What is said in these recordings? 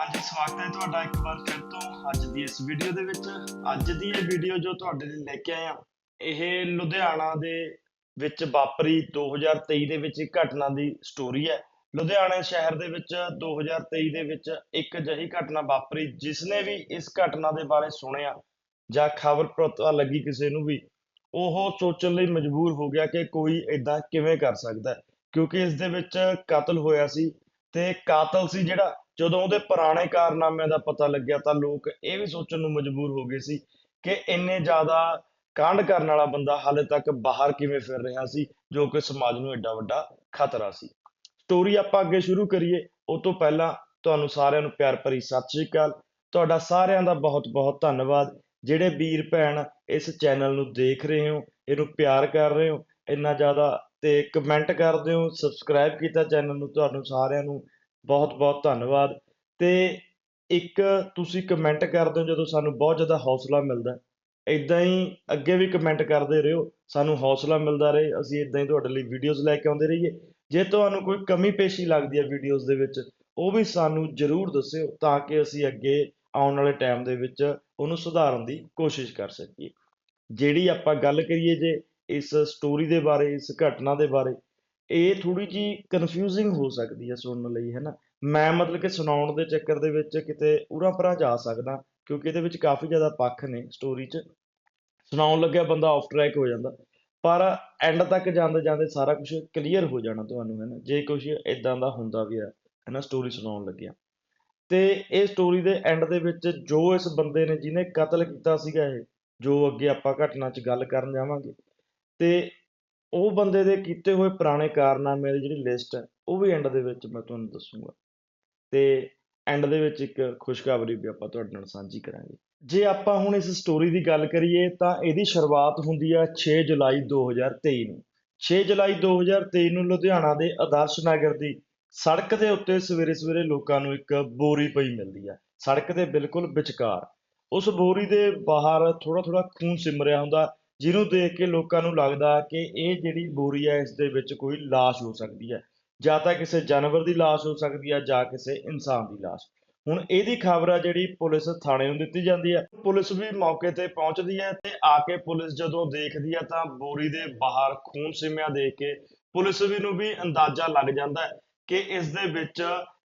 ਹਾਂਜੀ ਸਵਾਗਤ ਹੈ ਤੁਹਾਡਾ ਇੱਕ ਵਾਰ ਫਿਰ ਤੋਂ ਅੱਜ ਦੀ ਇਸ ਵੀਡੀਓ ਦੇ ਵਿੱਚ। ਅੱਜ ਦੀ ਇਹ ਵੀਡੀਓ ਜੋ ਤੁਹਾਡੇ ਲਈ ਲੈ ਕੇ ਆਏ ਇਹ ਲੁਧਿਆਣਾ ਦੇ ਵਿੱਚ ਵਾਪਰੀ 2023 ਦੇ ਵਿੱਚ ਇੱਕ ਘਟਨਾ ਦੀ ਸਟੋਰੀ ਹੈ। ਲੁਧਿਆਣਾ ਸ਼ਹਿਰ ਦੇ ਵਿੱਚ 2023 ਦੇ ਵਿੱਚ ਇੱਕ ਅਜਿਹੀ ਘਟਨਾ ਵਾਪਰੀ ਜਿਸਨੇ ਵੀ ਇਸ ਘਟਨਾ ਦੇ ਬਾਰੇ ਸੁਣਿਆ ਜਾਂ ਖਬਰ ਪਤਾ ਲੱਗੀ ਕਿਸੇ ਨੂੰ ਵੀ, ਉਹ ਸੋਚਣ ਲਈ ਮਜਬੂਰ ਹੋ ਗਿਆ ਕਿ ਕੋਈ ਇਦਾਂ ਕਿਵੇਂ ਕਰ ਸਕਦਾ ਕਿਉਂਕਿ ਇਸ ਦੇ ਵਿੱਚ ਕਤਲ ਹੋਇਆ ਸੀ ਤੇ ਕਾਤਲ ਸੀ ਜਿਹੜਾ ਜਦੋਂ ਉਹਦੇ ਪੁਰਾਣੇ ਕਾਰਨਾਮਿਆਂ ਦਾ ਪਤਾ ਲੱਗਿਆ ਤਾਂ ਲੋਕ ਇਹ ਵੀ ਸੋਚਣ ਨੂੰ ਮਜਬੂਰ ਹੋ ਗਏ ਸੀ ਕਿ ਇੰਨੇ ਜ਼ਿਆਦਾ ਕਾਂਡ ਕਰਨ ਵਾਲਾ ਬੰਦਾ ਹਾਲੇ ਤੱਕ ਬਾਹਰ ਕਿਵੇਂ ਫਿਰ ਰਿਹਾ ਸੀ, ਜੋ ਕਿ ਸਮਾਜ ਨੂੰ ਐਡਾ ਵੱਡਾ ਖਤਰਾ ਸੀ। ਸਟੋਰੀ ਆਪਾਂ ਅੱਗੇ ਸ਼ੁਰੂ ਕਰੀਏ, ਉਹ ਤੋਂ ਪਹਿਲਾਂ ਤੁਹਾਨੂੰ ਸਾਰਿਆਂ ਨੂੰ ਪਿਆਰ ਭਰੀ ਸਤਿ ਸ਼੍ਰੀ ਅਕਾਲ। ਤੁਹਾਡਾ ਸਾਰਿਆਂ ਦਾ ਬਹੁਤ ਬਹੁਤ ਧੰਨਵਾਦ। ਜਿਹੜੇ ਵੀਰ ਭੈਣ ਇਸ ਚੈਨਲ ਨੂੰ ਦੇਖ ਰਹੇ ਹੋ, ਇਹਨੂੰ ਪਿਆਰ ਕਰ ਰਹੇ ਹੋ, ਇੰਨਾ ਜ਼ਿਆਦਾ ਤੇ ਕਮੈਂਟ ਕਰਦੇ ਹੋ ਸਬਸਕ੍ਰਾਈਬ ਕੀਤਾ ਚੈਨਲ ਨੂੰ, ਤੁਹਾਨੂੰ ਸਾਰਿਆਂ ਨੂੰ ਬਹੁਤ ਬਹੁਤ ਧੰਨਵਾਦ। ਅਤੇ ਇੱਕ ਤੁਸੀਂ ਕਮੈਂਟ ਕਰਦੇ ਹੋ ਜਦੋਂ ਸਾਨੂੰ ਬਹੁਤ ਜ਼ਿਆਦਾ ਹੌਸਲਾ ਮਿਲਦਾ ਇੱਦਾਂ ਹੀ ਅੱਗੇ ਵੀ ਕਮੈਂਟ ਕਰਦੇ ਰਹੋ, ਸਾਨੂੰ ਹੌਸਲਾ ਮਿਲਦਾ ਰਹੇ। ਅਸੀਂ ਇੱਦਾਂ ਹੀ ਤੁਹਾਡੇ ਲਈ ਵੀਡੀਓਜ਼ ਲੈ ਕੇ ਆਉਂਦੇ ਰਹੀਏ। ਜੇ ਤੁਹਾਨੂੰ ਕੋਈ ਕਮੀ ਪੇਸ਼ੀ ਲੱਗਦੀ ਹੈ ਵੀਡੀਓਜ਼ ਦੇ ਵਿੱਚ, ਉਹ ਵੀ ਸਾਨੂੰ ਜਰੂਰ ਦੱਸਿਓ ਤਾਂ ਕਿ ਅਸੀਂ ਅੱਗੇ ਆਉਣ ਵਾਲੇ ਟਾਈਮ ਦੇ ਵਿੱਚ ਉਹਨੂੰ ਸੁਧਾਰਨ ਦੀ ਕੋਸ਼ਿਸ਼ ਕਰ ਸਕੀਏ। ਜਿਹੜੀ ਆਪਾਂ ਗੱਲ ਕਰੀਏ ਜੇ ਇਸ ਸਟੋਰੀ ਦੇ ਬਾਰੇ, ਇਸ ਘਟਨਾ ਦੇ ਬਾਰੇ ਇਹ ਥੋੜੀ ਜੀ ਕਨਫਿਊਜ਼ਿੰਗ ਹੋ ਸਕਦੀ ਹੈ ਸੁਣਨ ਲਈ, ਹੈ ਨਾ? ਮੈਂ ਮਤਲਬ ਕਿ ਸੁਣਾਉਣ ਦੇ ਚੱਕਰ ਦੇ ਵਿੱਚ ਕਿਤੇ ਉਰਾਂ ਪਰਾਂ ਜਾ ਸਕਦਾ, ਕਿਉਂਕਿ ਇਹਦੇ ਵਿੱਚ ਕਾਫੀ ਜ਼ਿਆਦਾ ਪੱਖ ਨੇ ਸਟੋਰੀ 'ਚ। ਸੁਣਾਉਣ ਲੱਗਿਆ ਬੰਦਾ ਆਫ ਟਰੈਕ ਹੋ ਜਾਂਦਾ। ਪਰ ਐਂਡ ਤੱਕ ਜਾਂਦੇ ਜਾਂਦੇ ਸਾਰਾ ਕੁਝ ਕਲੀਅਰ ਹੋ ਜਾਣਾ ਤੁਹਾਨੂੰ, ਹੈ ਨਾ? ਜੇ ਕੁਝ ਇਦਾਂ ਦਾ ਹੁੰਦਾ ਵੀ ਹੈ ਹੈ ਨਾ ਸਟੋਰੀ ਸੁਣਾਉਣ ਲੱਗਿਆ। ਤੇ ਇਹ ਸਟੋਰੀ ਦੇ ਐਂਡ ਦੇ ਵਿੱਚ ਜੋ ਇਸ ਬੰਦੇ ਨੇ ਜਿਹਨੇ ਕਤਲ ਕੀਤਾ ਸੀਗਾ ਇਹ, ਜੋ ਅੱਗੇ ਆਪਾਂ ਘਟਨਾ 'ਚ ਗੱਲ ਕਰਨ ਜਾਵਾਂਗੇ। ਤੇ ਉਹ ਬੰਦੇ ਦੇ ਕੀਤੇ ਹੋਏ ਪੁਰਾਣੇ ਕਾਰਨਾਮਿਆਂ ਦੀ ਜਿਹੜੀ ਲਿਸਟ ਹੈ, ਉਹ ਵੀ ਐਂਡ ਦੇ ਵਿੱਚ ਮੈਂ ਤੁਹਾਨੂੰ ਦੱਸੂਗਾ। ਤੇ ਐਂਡ ਦੇ ਵਿੱਚ ਇੱਕ ਖੁਸ਼ਖਬਰੀ ਵੀ ਆਪਾਂ ਤੁਹਾਡੇ ਨਾਲ ਸਾਂਝੀ ਕਰਾਂਗੇ। ਜੇ ਆਪਾਂ ਹੁਣ ਇਸ ਸਟੋਰੀ ਦੀ ਗੱਲ ਕਰੀਏ, ਤਾਂ ਇਹਦੀ ਸ਼ੁਰੂਆਤ ਹੁੰਦੀ ਆ 6 ਜੁਲਾਈ 2023 ਨੂੰ। 6 ਜੁਲਾਈ 2023 ਨੂੰ ਲੁਧਿਆਣਾ ਦੇ ਆਦਰਸ਼ ਨਗਰ ਦੀ ਸੜਕ ਦੇ ਉੱਤੇ ਸਵੇਰੇ ਸਵੇਰੇ ਲੋਕਾਂ ਨੂੰ ਇੱਕ ਬੋਰੀ ਪਈ ਮਿਲਦੀ ਆ। ਸੜਕ ਦੇ ਬਿਲਕੁਲ ਵਿਚਕਾਰ। ਉਸ ਬੋਰੀ ਦੇ ਬਾਹਰ ਥੋੜਾ ਥੋੜਾ ਖੂਨ ਸਿਮਰਿਆ ਹੁੰਦਾ। ਜਿਹਨੂੰ ਦੇਖ ਕੇ ਲੋਕਾਂ ਨੂੰ ਲੱਗਦਾ ਕਿ ਇਹ ਜਿਹੜੀ ਬੋਰੀ ਹੈ, ਇਸ ਦੇ ਵਿੱਚ ਕੋਈ ਲਾਸ਼ ਹੋ ਸਕਦੀ ਹੈ। ਜਾਂ ਤਾਂ ਕਿਸੇ ਜਾਨਵਰ ਦੀ ਲਾਸ਼ ਹੋ ਸਕਦੀ ਹੈ ਜਾਂ ਕਿਸੇ ਇਨਸਾਨ ਦੀ ਲਾਸ਼। ਹੁਣ ਇਹਦੀ ਖਬਰ ਆ ਜਿਹੜੀ ਪੁਲਿਸ ਥਾਣੇ ਨੂੰ ਦਿੱਤੀ ਜਾਂਦੀ ਹੈ। ਪੁਲਿਸ ਵੀ ਮੌਕੇ ਤੇ ਪਹੁੰਚਦੀ ਹੈ ਤੇ ਆ ਕੇ ਪੁਲਿਸ ਜਦੋਂ ਦੇਖਦੀ ਹੈ ਤਾਂ ਬੋਰੀ ਦੇ ਬਾਹਰ ਖੂਨ ਸਿਮਿਆ ਦੇਖ ਕੇ ਪੁਲਿਸ ਵੀ ਨੂੰ ਵੀ ਅੰਦਾਜ਼ਾ ਲੱਗ ਜਾਂਦਾ ਹੈ ਕਿ ਇਸ ਦੇ ਵਿੱਚ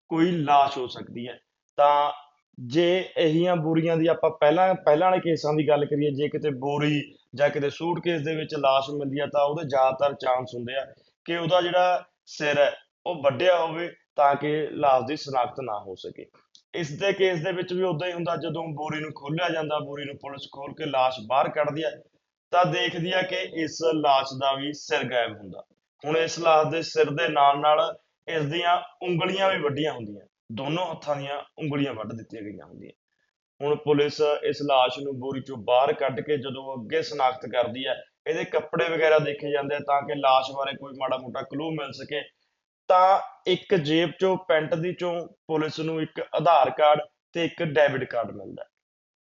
ਕੋਈ ਲਾਸ਼ ਹੋ ਸਕਦੀ ਹੈ। ਤਾਂ ਜੇ ਇਹੀਆਂ ਬੋਰੀਆਂ ਦੀ ਆਪਾਂ ਪਹਿਲਾਂ ਪਹਿਲਾਂ ਵਾਲੇ ਕੇਸਾਂ ਦੀ ਗੱਲ ਕਰੀਏ, ਜੇ ਕਿਤੇ ਬੋਰੀ ਜਾਂ ਕਿਤੇ ਸੂਟਕੇਸ ਦੇ ਵਿੱਚ ਲਾਸ਼ ਮਿਲਦੀ ਹੈ ਤਾਂ ਉਹਦੇ ਜ਼ਿਆਦਾਤਰ ਚਾਂਸ ਹੁੰਦੇ ਆ ਕਿ ਉਹਦਾ ਜਿਹੜਾ ਸਿਰ ਹੈ, ਉਹ ਵੱਢਿਆ ਹੋਵੇ ਤਾਂ ਕਿ ਲਾਸ਼ ਦੀ ਸ਼ਨਾਖਤ ਨਾ ਹੋ ਸਕੇ। ਇਸ ਦੇ ਕੇਸ ਦੇ ਵਿੱਚ ਵੀ ਉਦਾਂ ਹੀ ਹੁੰਦਾ, ਜਦੋਂ ਬੋਰੀ ਨੂੰ ਖੋਲਿਆ ਜਾਂਦਾ, ਬੋਰੀ ਨੂੰ ਪੁਲਿਸ ਖੋਲ ਕੇ ਲਾਸ਼ ਬਾਹਰ ਕੱਢਦੀ ਹੈ ਤਾਂ ਦੇਖਦੀ ਹੈ ਕਿ ਇਸ ਲਾਸ਼ ਦਾ ਵੀ ਸਿਰ ਗਾਇਬ ਹੁੰਦਾ। ਹੁਣ ਇਸ ਲਾਸ਼ ਦੇ ਸਿਰ ਦੇ ਨਾਲ ਨਾਲ ਇਸ ਦੀਆਂ ਉਂਗਲੀਆਂ ਵੀ ਵੱਡੀਆਂ ਹੁੰਦੀਆਂ। ਦੋਨੋਂ ਹੱਥਾਂ ਦੀਆਂ ਉਂਗਲੀਆਂ ਵੱਢ ਦਿੱਤੀਆਂ ਗਈਆਂ ਹੁੰਦੀਆਂ। ਹੁਣ ਪੁਲਿਸ ਇਸ ਲਾਸ਼ ਨੂੰ ਬੋਰੀ ਚੋਂ ਬਾਹਰ ਕੱਢ ਕੇ ਜਦੋਂ ਅੱਗੇ ਸ਼ਨਾਖਤ ਕਰਦੀ ਹੈ, ਇਹਦੇ ਕੱਪੜੇ ਵਗੈਰਾ ਦੇਖੇ ਜਾਂਦੇ ਆ ਤਾਂ ਕਿ ਲਾਸ਼ ਬਾਰੇ ਕੋਈ ਮਾੜਾ ਮੋਟਾ ਕਲੂ ਮਿਲ ਸਕੇ। ਤਾਂ ਇੱਕ ਜੇਬ ਚੋਂ, ਪੈਂਟ ਦੀ ਚੋਂ ਪੁਲਿਸ ਨੂੰ ਇੱਕ ਆਧਾਰ ਕਾਰਡ ਤੇ ਇੱਕ ਡੈਬਿਟ ਕਾਰਡ ਮਿਲਦਾ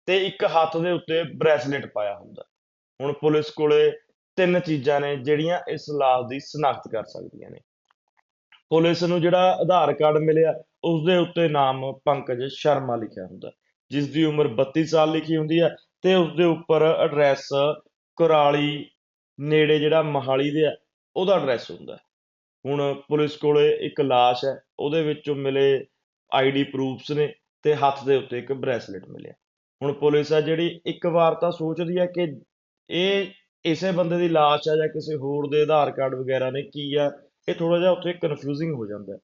ਤੇ ਇੱਕ ਹੱਥ ਦੇ ਉੱਤੇ ਬ੍ਰੈਸਲੇਟ ਪਾਇਆ ਹੁੰਦਾ ਹੁਣ ਪੁਲਿਸ ਕੋਲੇ ਤਿੰਨ ਚੀਜ਼ਾਂ ਨੇ ਜਿਹੜੀਆਂ ਇਸ ਲਾਸ਼ ਦੀ ਸ਼ਨਾਖਤ ਕਰ ਸਕਦੀਆਂ ਨੇ। ਪੁਲਿਸ ਨੂੰ ਜਿਹੜਾ ਆਧਾਰ ਕਾਰਡ ਮਿਲਿਆ ਉਸ ਦੇ ਉੱਤੇ ਨਾਮ ਪੰਕਜ ਸ਼ਰਮਾ ਲਿਖਿਆ ਹੁੰਦਾ ਜਿਸ ਦੀ ਉਮਰ 32 ਸਾਲ ਲਿਖੀ ਹੁੰਦੀ ਹੈ ਤੇ ਉਸ ਦੇ ਉੱਪਰ ਐਡਰੈਸ ਕੁਰਾਲੀ ਨੇੜੇ ਜਿਹੜਾ ਮਹਾਲੀ ਦੇ ਆ ਉਹਦਾ ਐਡਰੈਸ ਹੁੰਦਾ ਹੁਣ ਪੁਲਿਸ ਕੋਲੇ ਇੱਕ ਲਾਸ਼ ਹੈ, ਉਹਦੇ ਵਿੱਚੋਂ ਮਿਲੇ ਆਈਡੀ ਪ੍ਰੂਫਸ ਨੇ ਤੇ ਹੱਥ ਦੇ ਉੱਤੇ ਇੱਕ ਬ੍ਰੈਸਲੇਟ ਮਿਲਿਆ। ਹੁਣ ਪੁਲਿਸ ਆ ਜਿਹੜੀ ਇੱਕ ਵਾਰ ਤਾਂ ਸੋਚਦੀ ਹੈ ਕਿ ਇਹ ਇਸੇ ਬੰਦੇ ਦੀ ਲਾਸ਼ ਹੈ ਜਾਂ ਕਿਸੇ ਹੋਰ ਦੇ ਆਧਾਰ ਕਾਰਡ ਵਗੈਰਾ ਨੇ ਕੀ ਆ ਇਹ ਥੋੜਾ ਜਿਹਾ ਉੱਥੇ ਕਨਫਿਊਜ਼ਿੰਗ ਹੋ ਜਾਂਦਾ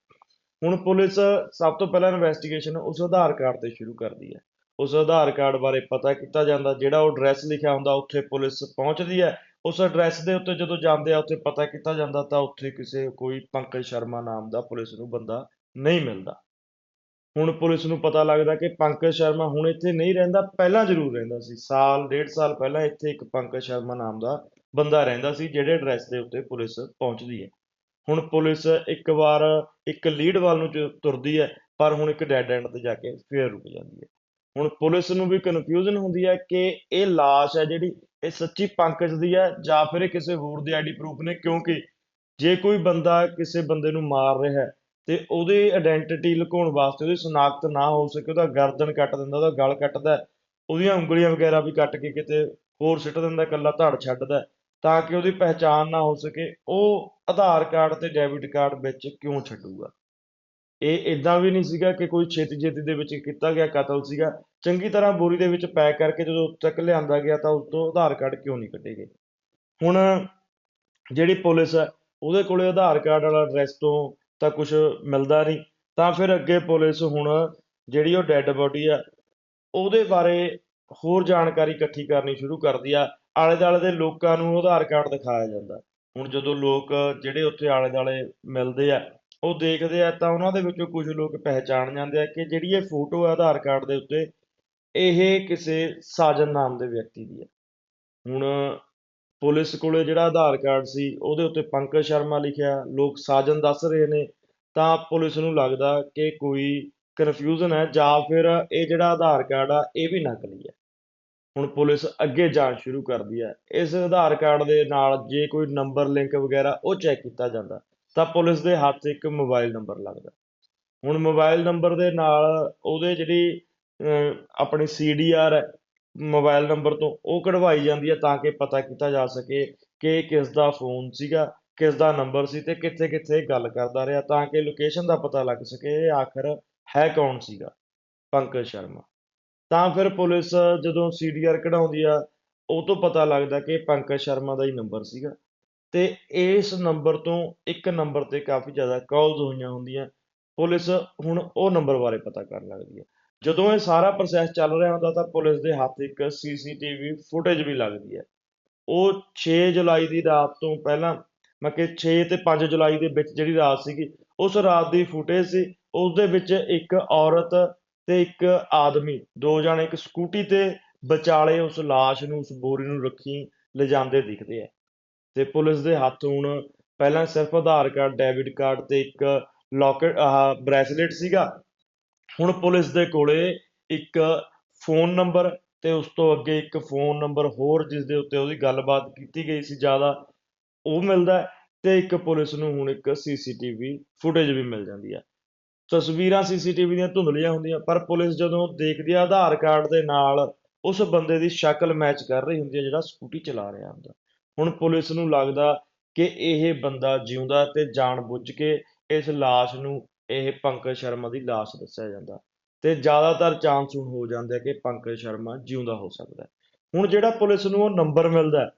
ਹੁਣ ਪੁਲਿਸ ਸਭ ਤੋਂ ਪਹਿਲਾਂ ਇਨਵੈਸਟੀਗੇਸ਼ਨ ਉਸ ਆਧਾਰ ਕਾਰਡ ਤੇ ਸ਼ੁਰੂ ਕਰਦੀ ਹੈ। ਉਸ ਆਧਾਰ ਕਾਰਡ ਬਾਰੇ ਪਤਾ ਕੀਤਾ ਜਾਂਦਾ, ਜਿਹੜਾ ਉਹ ਐਡਰੈਸ ਲਿਖਿਆ ਹੁੰਦਾ, ਉੱਥੇ ਪੁਲਿਸ ਪਹੁੰਚਦੀ ਹੈ। ਉਸ ਐਡਰੈਸ ਦੇ ਉੱਤੇ ਜਦੋਂ ਜਾਂਦੇ ਆ, ਉੱਥੇ ਪਤਾ ਕੀਤਾ ਜਾਂਦਾ ਤਾਂ ਉੱਥੇ ਕਿਸੇ ਕੋਈ ਪੰਕਜ ਸ਼ਰਮਾ ਨਾਮ ਦਾ ਪੁਲਿਸ ਨੂੰ ਬੰਦਾ ਨਹੀਂ ਮਿਲਦਾ। ਹੁਣ ਪੁਲਿਸ ਨੂੰ ਪਤਾ ਲੱਗਦਾ ਕਿ ਪੰਕਜ ਸ਼ਰਮਾ ਹੁਣ ਇੱਥੇ ਨਹੀਂ ਰਹਿੰਦਾ, ਪਹਿਲਾਂ ਜ਼ਰੂਰ ਰਹਿੰਦਾ ਸੀ। ਸਾਲ, ਡੇਢ ਸਾਲ ਪਹਿਲਾਂ ਇੱਥੇ ਇੱਕ ਪੰਕਜ ਸ਼ਰਮਾ ਨਾਮ ਦਾ ਬੰਦਾ ਰਹਿੰਦਾ ਸੀ, ਜਿਹੜੇ ਐਡਰੈਸ ਦੇ ਉੱਤੇ ਪੁਲਿਸ ਪਹੁੰਚਦੀ ਹੈ। ਹੁਣ ਪੁਲਿਸ ਇੱਕ ਵਾਰ ਇੱਕ ਲੀਡ ਵੱਲ ਨੂੰ ਤੁਰਦੀ ਹੈ, ਪਰ ਹੁਣ ਇੱਕ ਡੈਡ ਐਂਡ ਤੇ ਜਾ ਕੇ ਫੇਰ ਰੁਕ ਜਾਂਦੀ ਹੈ। ਹੁਣ ਪੁਲਿਸ ਨੂੰ ਵੀ ਕਨਫਿਊਜ਼ਨ ਹੁੰਦੀ ਹੈ ਕਿ ਇਹ ਲਾਸ਼ ਹੈ ਜਿਹੜੀ, ਇਹ ਸੱਚੀ ਪੰਕਜ ਦੀ ਹੈ ਜਾਂ ਫਿਰ ਇਹ ਕਿਸੇ ਹੋਰ ਦੇ ਆਈਡੀ ਪ੍ਰੂਫ ਨੇ, ਕਿਉਂਕਿ ਜੇ ਕੋਈ ਬੰਦਾ ਕਿਸੇ ਬੰਦੇ ਨੂੰ ਮਾਰ ਰਿਹਾ ਹੈ ਤੇ ਉਹਦੀ ਆਇਡੈਂਟੀਟੀ ਲੁਕਾਉਣ ਵਾਸਤੇ ਉਹਦੀ ਸ਼ਨਾਖਤ ਨਾ ਹੋ ਸਕੇ, ਉਹਦਾ ਗਰਦਨ ਕੱਟ ਦਿੰਦਾ, ਉਹਦਾ ਗਲ ਕੱਟਦਾ, ਉਹਦੀਆਂ ਉਂਗਲੀਆਂ ਵਗੈਰਾ ਵੀ ਕੱਟ ਕੇ ਕਿਤੇ ਹੋਰ ਸਿੱਟ ਦਿੰਦਾ, ਇਕੱਲਾ ਧੜ ਛੱਡਦਾ ਤਾਂ ਕਿ ਉਹਦੀ ਪਹਿਚਾਣ ਨਾ ਹੋ ਸਕੇ, ਉਹ ਆਧਾਰ ਕਾਰਡ ਤੇ ਡੈਬਿਟ ਕਾਰਡ ਵਿੱਚ ਕਿਉਂ ਛੱਡੂਗਾ? ਇਹ ਇਦਾਂ ਵੀ ਨਹੀਂ ਸੀਗਾ ਕਿ ਕੋਈ ਛੇਤੀ ਛੇਤੀ ਦੇ ਵਿੱਚ ਕੀਤਾ ਗਿਆ ਕਤਲ ਸੀਗਾ। ਚੰਗੀ ਤਰ੍ਹਾਂ ਬੋਰੀ ਦੇ ਵਿੱਚ ਪੈਕ ਕਰਕੇ ਜਦੋਂ ਉੱਥੇ ਤੱਕ ਲਿਆਂਦਾ ਗਿਆ ਤਾਂ ਉਸ ਤੋਂ ਆਧਾਰ ਕਾਰਡ ਕਿਉਂ ਨਹੀਂ ਕੱਢੇ ਗਏ? ਹੁਣ ਜਿਹੜੀ ਪੁਲਿਸ ਹੈ, ਉਹਦੇ ਕੋਲੇ ਆਧਾਰ ਕਾਰਡ ਵਾਲਾ ਐਡਰੈਸ ਤੋਂ ਤਾਂ ਕੁਝ ਮਿਲਦਾ ਨਹੀਂ। ਤਾਂ ਫਿਰ ਅੱਗੇ ਪੁਲਿਸ ਹੁਣ ਜਿਹੜੀ ਉਹ ਡੈੱਡ ਬੋਡੀ ਆ, ਉਹਦੇ ਬਾਰੇ ਹੋਰ ਜਾਣਕਾਰੀ ਇਕੱਠੀ ਕਰਨੀ ਸ਼ੁਰੂ ਕਰਦੀ ਆ। ਆਲੇ ਦੁਆਲੇ ਦੇ ਲੋਕਾਂ ਨੂੰ ਆਧਾਰ ਕਾਰਡ ਦਿਖਾਇਆ ਜਾਂਦਾ। ਹੁਣ ਜਦੋਂ ਲੋਕ ਜਿਹੜੇ ਉੱਥੇ ਆਲੇ ਦੁਆਲੇ ਮਿਲਦੇ ਆ, ਉਹ ਦੇਖਦੇ ਆ, ਤਾਂ ਉਹਨਾਂ ਦੇ ਵਿੱਚੋਂ ਕੁਝ ਲੋਕ ਪਹਿਚਾਣ ਜਾਂਦੇ ਆ ਕਿ ਜਿਹੜੀ ਇਹ ਫੋਟੋ ਹੈ ਆਧਾਰ ਕਾਰਡ ਦੇ ਉੱਤੇ, ਇਹ ਕਿਸੇ ਸਾਜਨ ਨਾਮ ਦੇ ਵਿਅਕਤੀ ਦੀ ਹੈ ਹੁਣ ਪੁਲਿਸ ਕੋਲੇ ਜਿਹੜਾ ਆਧਾਰ ਕਾਰਡ ਸੀ, ਉਹਦੇ ਉੱਤੇ ਪੰਕਜ ਸ਼ਰਮਾ ਲਿਖਿਆ, ਲੋਕ ਸਾਜਨ ਦੱਸ ਰਹੇ ਨੇ, ਤਾਂ ਪੁਲਿਸ ਨੂੰ ਲੱਗਦਾ ਕਿ ਕੋਈ ਕਨਫਿਊਜ਼ਨ ਹੈ, ਜਾਂ ਫਿਰ ਇਹ ਜਿਹੜਾ ਆਧਾਰ ਕਾਰਡ ਆ, ਇਹ ਵੀ ਨਕਲੀ ਹੈ ਹੁਣ ਪੁਲਿਸ ਅੱਗੇ ਜਾਂਚ ਸ਼ੁਰੂ ਕਰਦੀ ਹੈ। ਇਸ ਆਧਾਰ ਕਾਰਡ ਦੇ ਨਾਲ ਜੇ ਕੋਈ ਨੰਬਰ, ਲਿੰਕ ਵਗੈਰਾ ਉਹ ਚੈੱਕ ਕੀਤਾ ਜਾਂਦਾ, ਤਾਂ ਪੁਲਿਸ ਦੇ ਹੱਥ ਇੱਕ ਮੋਬਾਈਲ ਨੰਬਰ ਲੱਗਦਾ। ਹੁਣ ਮੋਬਾਈਲ ਨੰਬਰ ਦੇ ਨਾਲ ਉਹਦੇ ਜਿਹੜੀ, ਅਹ, ਆਪਣੀ ਸੀਡੀਆਰ ਹੈ, ਮੋਬਾਈਲ ਨੰਬਰ ਤੋਂ ਉਹ ਕਢਵਾਈ ਜਾਂਦੀ ਹੈ ਤਾਂ ਕਿ ਪਤਾ ਕੀਤਾ ਜਾ ਸਕੇ ਕਿ ਕਿਸ ਦਾ ਫੋਨ ਸੀਗਾ, ਕਿਸ ਦਾ ਨੰਬਰ ਸੀ ਤੇ ਕਿੱਥੇ ਕਿੱਥੇ ਗੱਲ ਕਰਦਾ ਰਿਹਾ ਤਾਂ ਕਿ ਲੋਕੇਸ਼ਨ ਦਾ ਪਤਾ ਲੱਗ ਸਕੇ ਆਖਰ ਹੈ ਕੌਣ ਸੀਗਾ। ਪੰਕਜ ਸ਼ਰਮਾ। ਤਾਂ ਫਿਰ ਪੁਲਿਸ ਜਦੋਂ ਸੀਡੀਆਰ ਕਢਾਉਂਦੀ ਆ, ਉਹ ਤੋਂ ਪਤਾ ਲੱਗਦਾ ਕਿ ਪੰਕਜ ਸ਼ਰਮਾ ਦਾ ਹੀ ਨੰਬਰ ਸੀਗਾ। ਤੇ ਇਸ ਨੰਬਰ ਤੋਂ ਇੱਕ ਨੰਬਰ ਤੇ ਕਾਫੀ ਜ਼ਿਆਦਾ ਕਾਲਸ ਹੋਈਆਂ ਹੁੰਦੀਆਂ। ਪੁਲਿਸ ਹੁਣ ਉਹ ਨੰਬਰ ਬਾਰੇ ਪਤਾ ਕਰਨ ਲੱਗਦੀ ਹੈ ਜਦੋਂ ਇਹ ਸਾਰਾ ਪ੍ਰੋਸੈਸ ਚੱਲ ਰਿਹਾ ਹੁੰਦਾ ਤਾਂ ਪੁਲਿਸ ਦੇ ਹੱਥ ਇੱਕ ਸੀਸੀਟੀਵੀ ਫੁਟੇਜ ਵੀ ਲੱਗਦੀ ਹੈ ਉਹ 6 ਜੁਲਾਈ ਦੀ ਰਾਤ ਤੋਂ ਪਹਿਲਾਂ, ਮੈਂ ਕਿ 6 ਤੇ 5 ਜੁਲਾਈ ਦੇ ਵਿੱਚ ਜਿਹੜੀ ਰਾਤ ਸੀਗੀ, ਉਸ ਰਾਤ ਦੀ ਫੁਟੇਜ ਸੀ, ਉਸ ਦੇ ਵਿੱਚ ਇੱਕ ਔਰਤ ਤੇ ਇੱਕ ਆਦਮੀ, ਦੋ ਜਣੇ ਇੱਕ ਸਕੂਟੀ ਤੇ ਵਿਚਾਲੇ ਉਸ ਲਾਸ਼ ਨੂੰ, ਉਸ ਬੋਰੀ ਨੂੰ ਰੱਖੀ, ਲਿਜਾਂਦੇ ਦਿਖਦੇ ਆ। ਤੇ ਪੁਲਿਸ ਦੇ ਹੱਥ ਹੁਣ ਪਹਿਲਾਂ ਸਿਰਫ ਆਧਾਰ ਕਾਰਡ, ਡੈਬਿਟ ਕਾਰਡ ਤੇ ਇੱਕ ਲੋਕਟ ਆਹ ਬ੍ਰੈਸਲੇਟ ਸੀਗਾ। ਹੁਣ ਪੁਲਿਸ ਦੇ ਕੋਲੇ ਇੱਕ ਫੋਨ ਨੰਬਰ ਤੇ ਉਸ ਤੋਂ ਅੱਗੇ ਇੱਕ ਫੋਨ ਨੰਬਰ ਹੋਰ ਜਿਸ ਦੇ ਉੱਤੇ ਉਹਦੀ ਗੱਲਬਾਤ ਕੀਤੀ ਗਈ ਸੀ ਜ਼ਿਆਦਾ, ਉਹ ਮਿਲਦਾ ਤੇ ਇੱਕ ਪੁਲਿਸ ਨੂੰ ਹੁਣ ਇੱਕ ਸੀਸੀਟੀਵੀ ਫੁਟੇਜ ਵੀ ਮਿਲ ਜਾਂਦੀ ਹੈ ਤਸਵੀਰਾਂ ਸੀਸੀਟੀਵੀ ਦੀਆਂ ਧੁੰਦਲੀਆਂ ਹੁੰਦੀਆਂ ਪਰ ਪੁਲਿਸ ਜਦੋਂ ਦੇਖਦੀ ਆ ਆਧਾਰ ਕਾਰਡ ਦੇ ਨਾਲ ਉਸ ਬੰਦੇ ਦੀ ਸ਼ਕਲ ਮੈਚ ਕਰ ਰਹੀ ਹੁੰਦੀ ਹੈ ਜਿਹੜਾ ਸਕੂਟੀ ਚਲਾ ਰਿਹਾ ਹੁੰਦਾ। ਹੁਣ ਪੁਲਿਸ ਨੂੰ ਲੱਗਦਾ ਕਿ ਇਹ ਬੰਦਾ ਜਿਉਂਦਾ ਤੇ ਜਾਣਬੁੱਝ ਕੇ ਇਸ ਲਾਸ਼ ਨੂੰ ਇਹ ਪੰਕਜ ਸ਼ਰਮਾ ਦੀ ਲਾਸ਼ ਦੱਸਿਆ ਜਾਂਦਾ। ਤੇ ਜ਼ਿਆਦਾਤਰ ਚਾਂਸ ਹੁਣ ਹੋ ਜਾਂਦੇ ਆ ਕਿ ਪੰਕਜ ਸ਼ਰਮਾ ਜਿਉਂਦਾ ਹੋ ਸਕਦਾ। ਹੁਣ ਜਿਹੜਾ ਪੁਲਿਸ ਨੂੰ ਉਹ ਨੰਬਰ ਮਿਲਦਾ ਹੈ,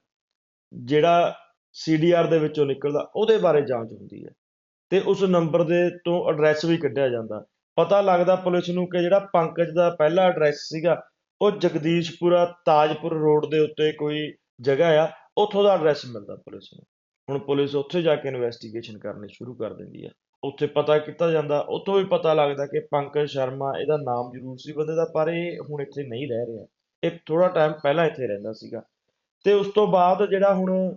ਜਿਹੜਾ ਸੀਡੀਆਰ ਦੇ ਵਿੱਚੋਂ ਨਿਕਲਦਾ ਉਹਦੇ ਬਾਰੇ ਜਾਂਚ ਹੁੰਦੀ ਹੈ ਤੇ ਉਸ ਨੰਬਰ ਦੇ ਤੋਂ ਐਡਰੈਸ ਵੀ ਕੱਢਿਆ ਜਾਂਦਾ। ਪਤਾ ਲੱਗਦਾ ਪੁਲਿਸ ਨੂੰ ਕਿ ਜਿਹੜਾ ਪੰਕਜ ਦਾ ਪਹਿਲਾ ਐਡਰੈਸ ਸੀਗਾ, ਉਹ ਜਗਦੀਸ਼ਪੁਰਾ ਤਾਜਪੁਰ ਰੋਡ ਦੇ ਉੱਤੇ ਕੋਈ ਜਗ੍ਹਾ ਆ, ਉੱਥੋਂ ਦਾ ਐਡਰੈਸ ਮਿਲਦਾ ਪੁਲਿਸ ਨੂੰ। ਹੁਣ ਪੁਲਿਸ ਉੱਥੇ ਜਾ ਕੇ ਇਨਵੈਸਟੀਗੇਸ਼ਨ ਕਰਨੀ ਸ਼ੁਰੂ ਕਰ ਦਿੰਦੀ ਆ। ਉੱਥੇ ਪਤਾ ਕੀਤਾ ਜਾਂਦਾ, ਉੱਥੋਂ ਵੀ ਪਤਾ ਲੱਗਦਾ ਕਿ ਪੰਕਜ ਸ਼ਰਮਾ, ਇਹਦਾ ਨਾਮ ਜ਼ਰੂਰ ਸੀ ਬੰਦੇ ਦਾ, ਪਰ ਇਹ ਹੁਣ ਇੱਥੇ ਨਹੀਂ ਰਹਿ ਰਿਹਾ। ਇਹ ਥੋੜਾ ਟਾਈਮ ਪਹਿਲਾਂ ਇੱਥੇ ਰਹਿੰਦਾ ਸੀਗਾ। ਤੇ ਉਸ ਤੋਂ ਬਾਅਦ ਜਿਹੜਾ ਹੁਣ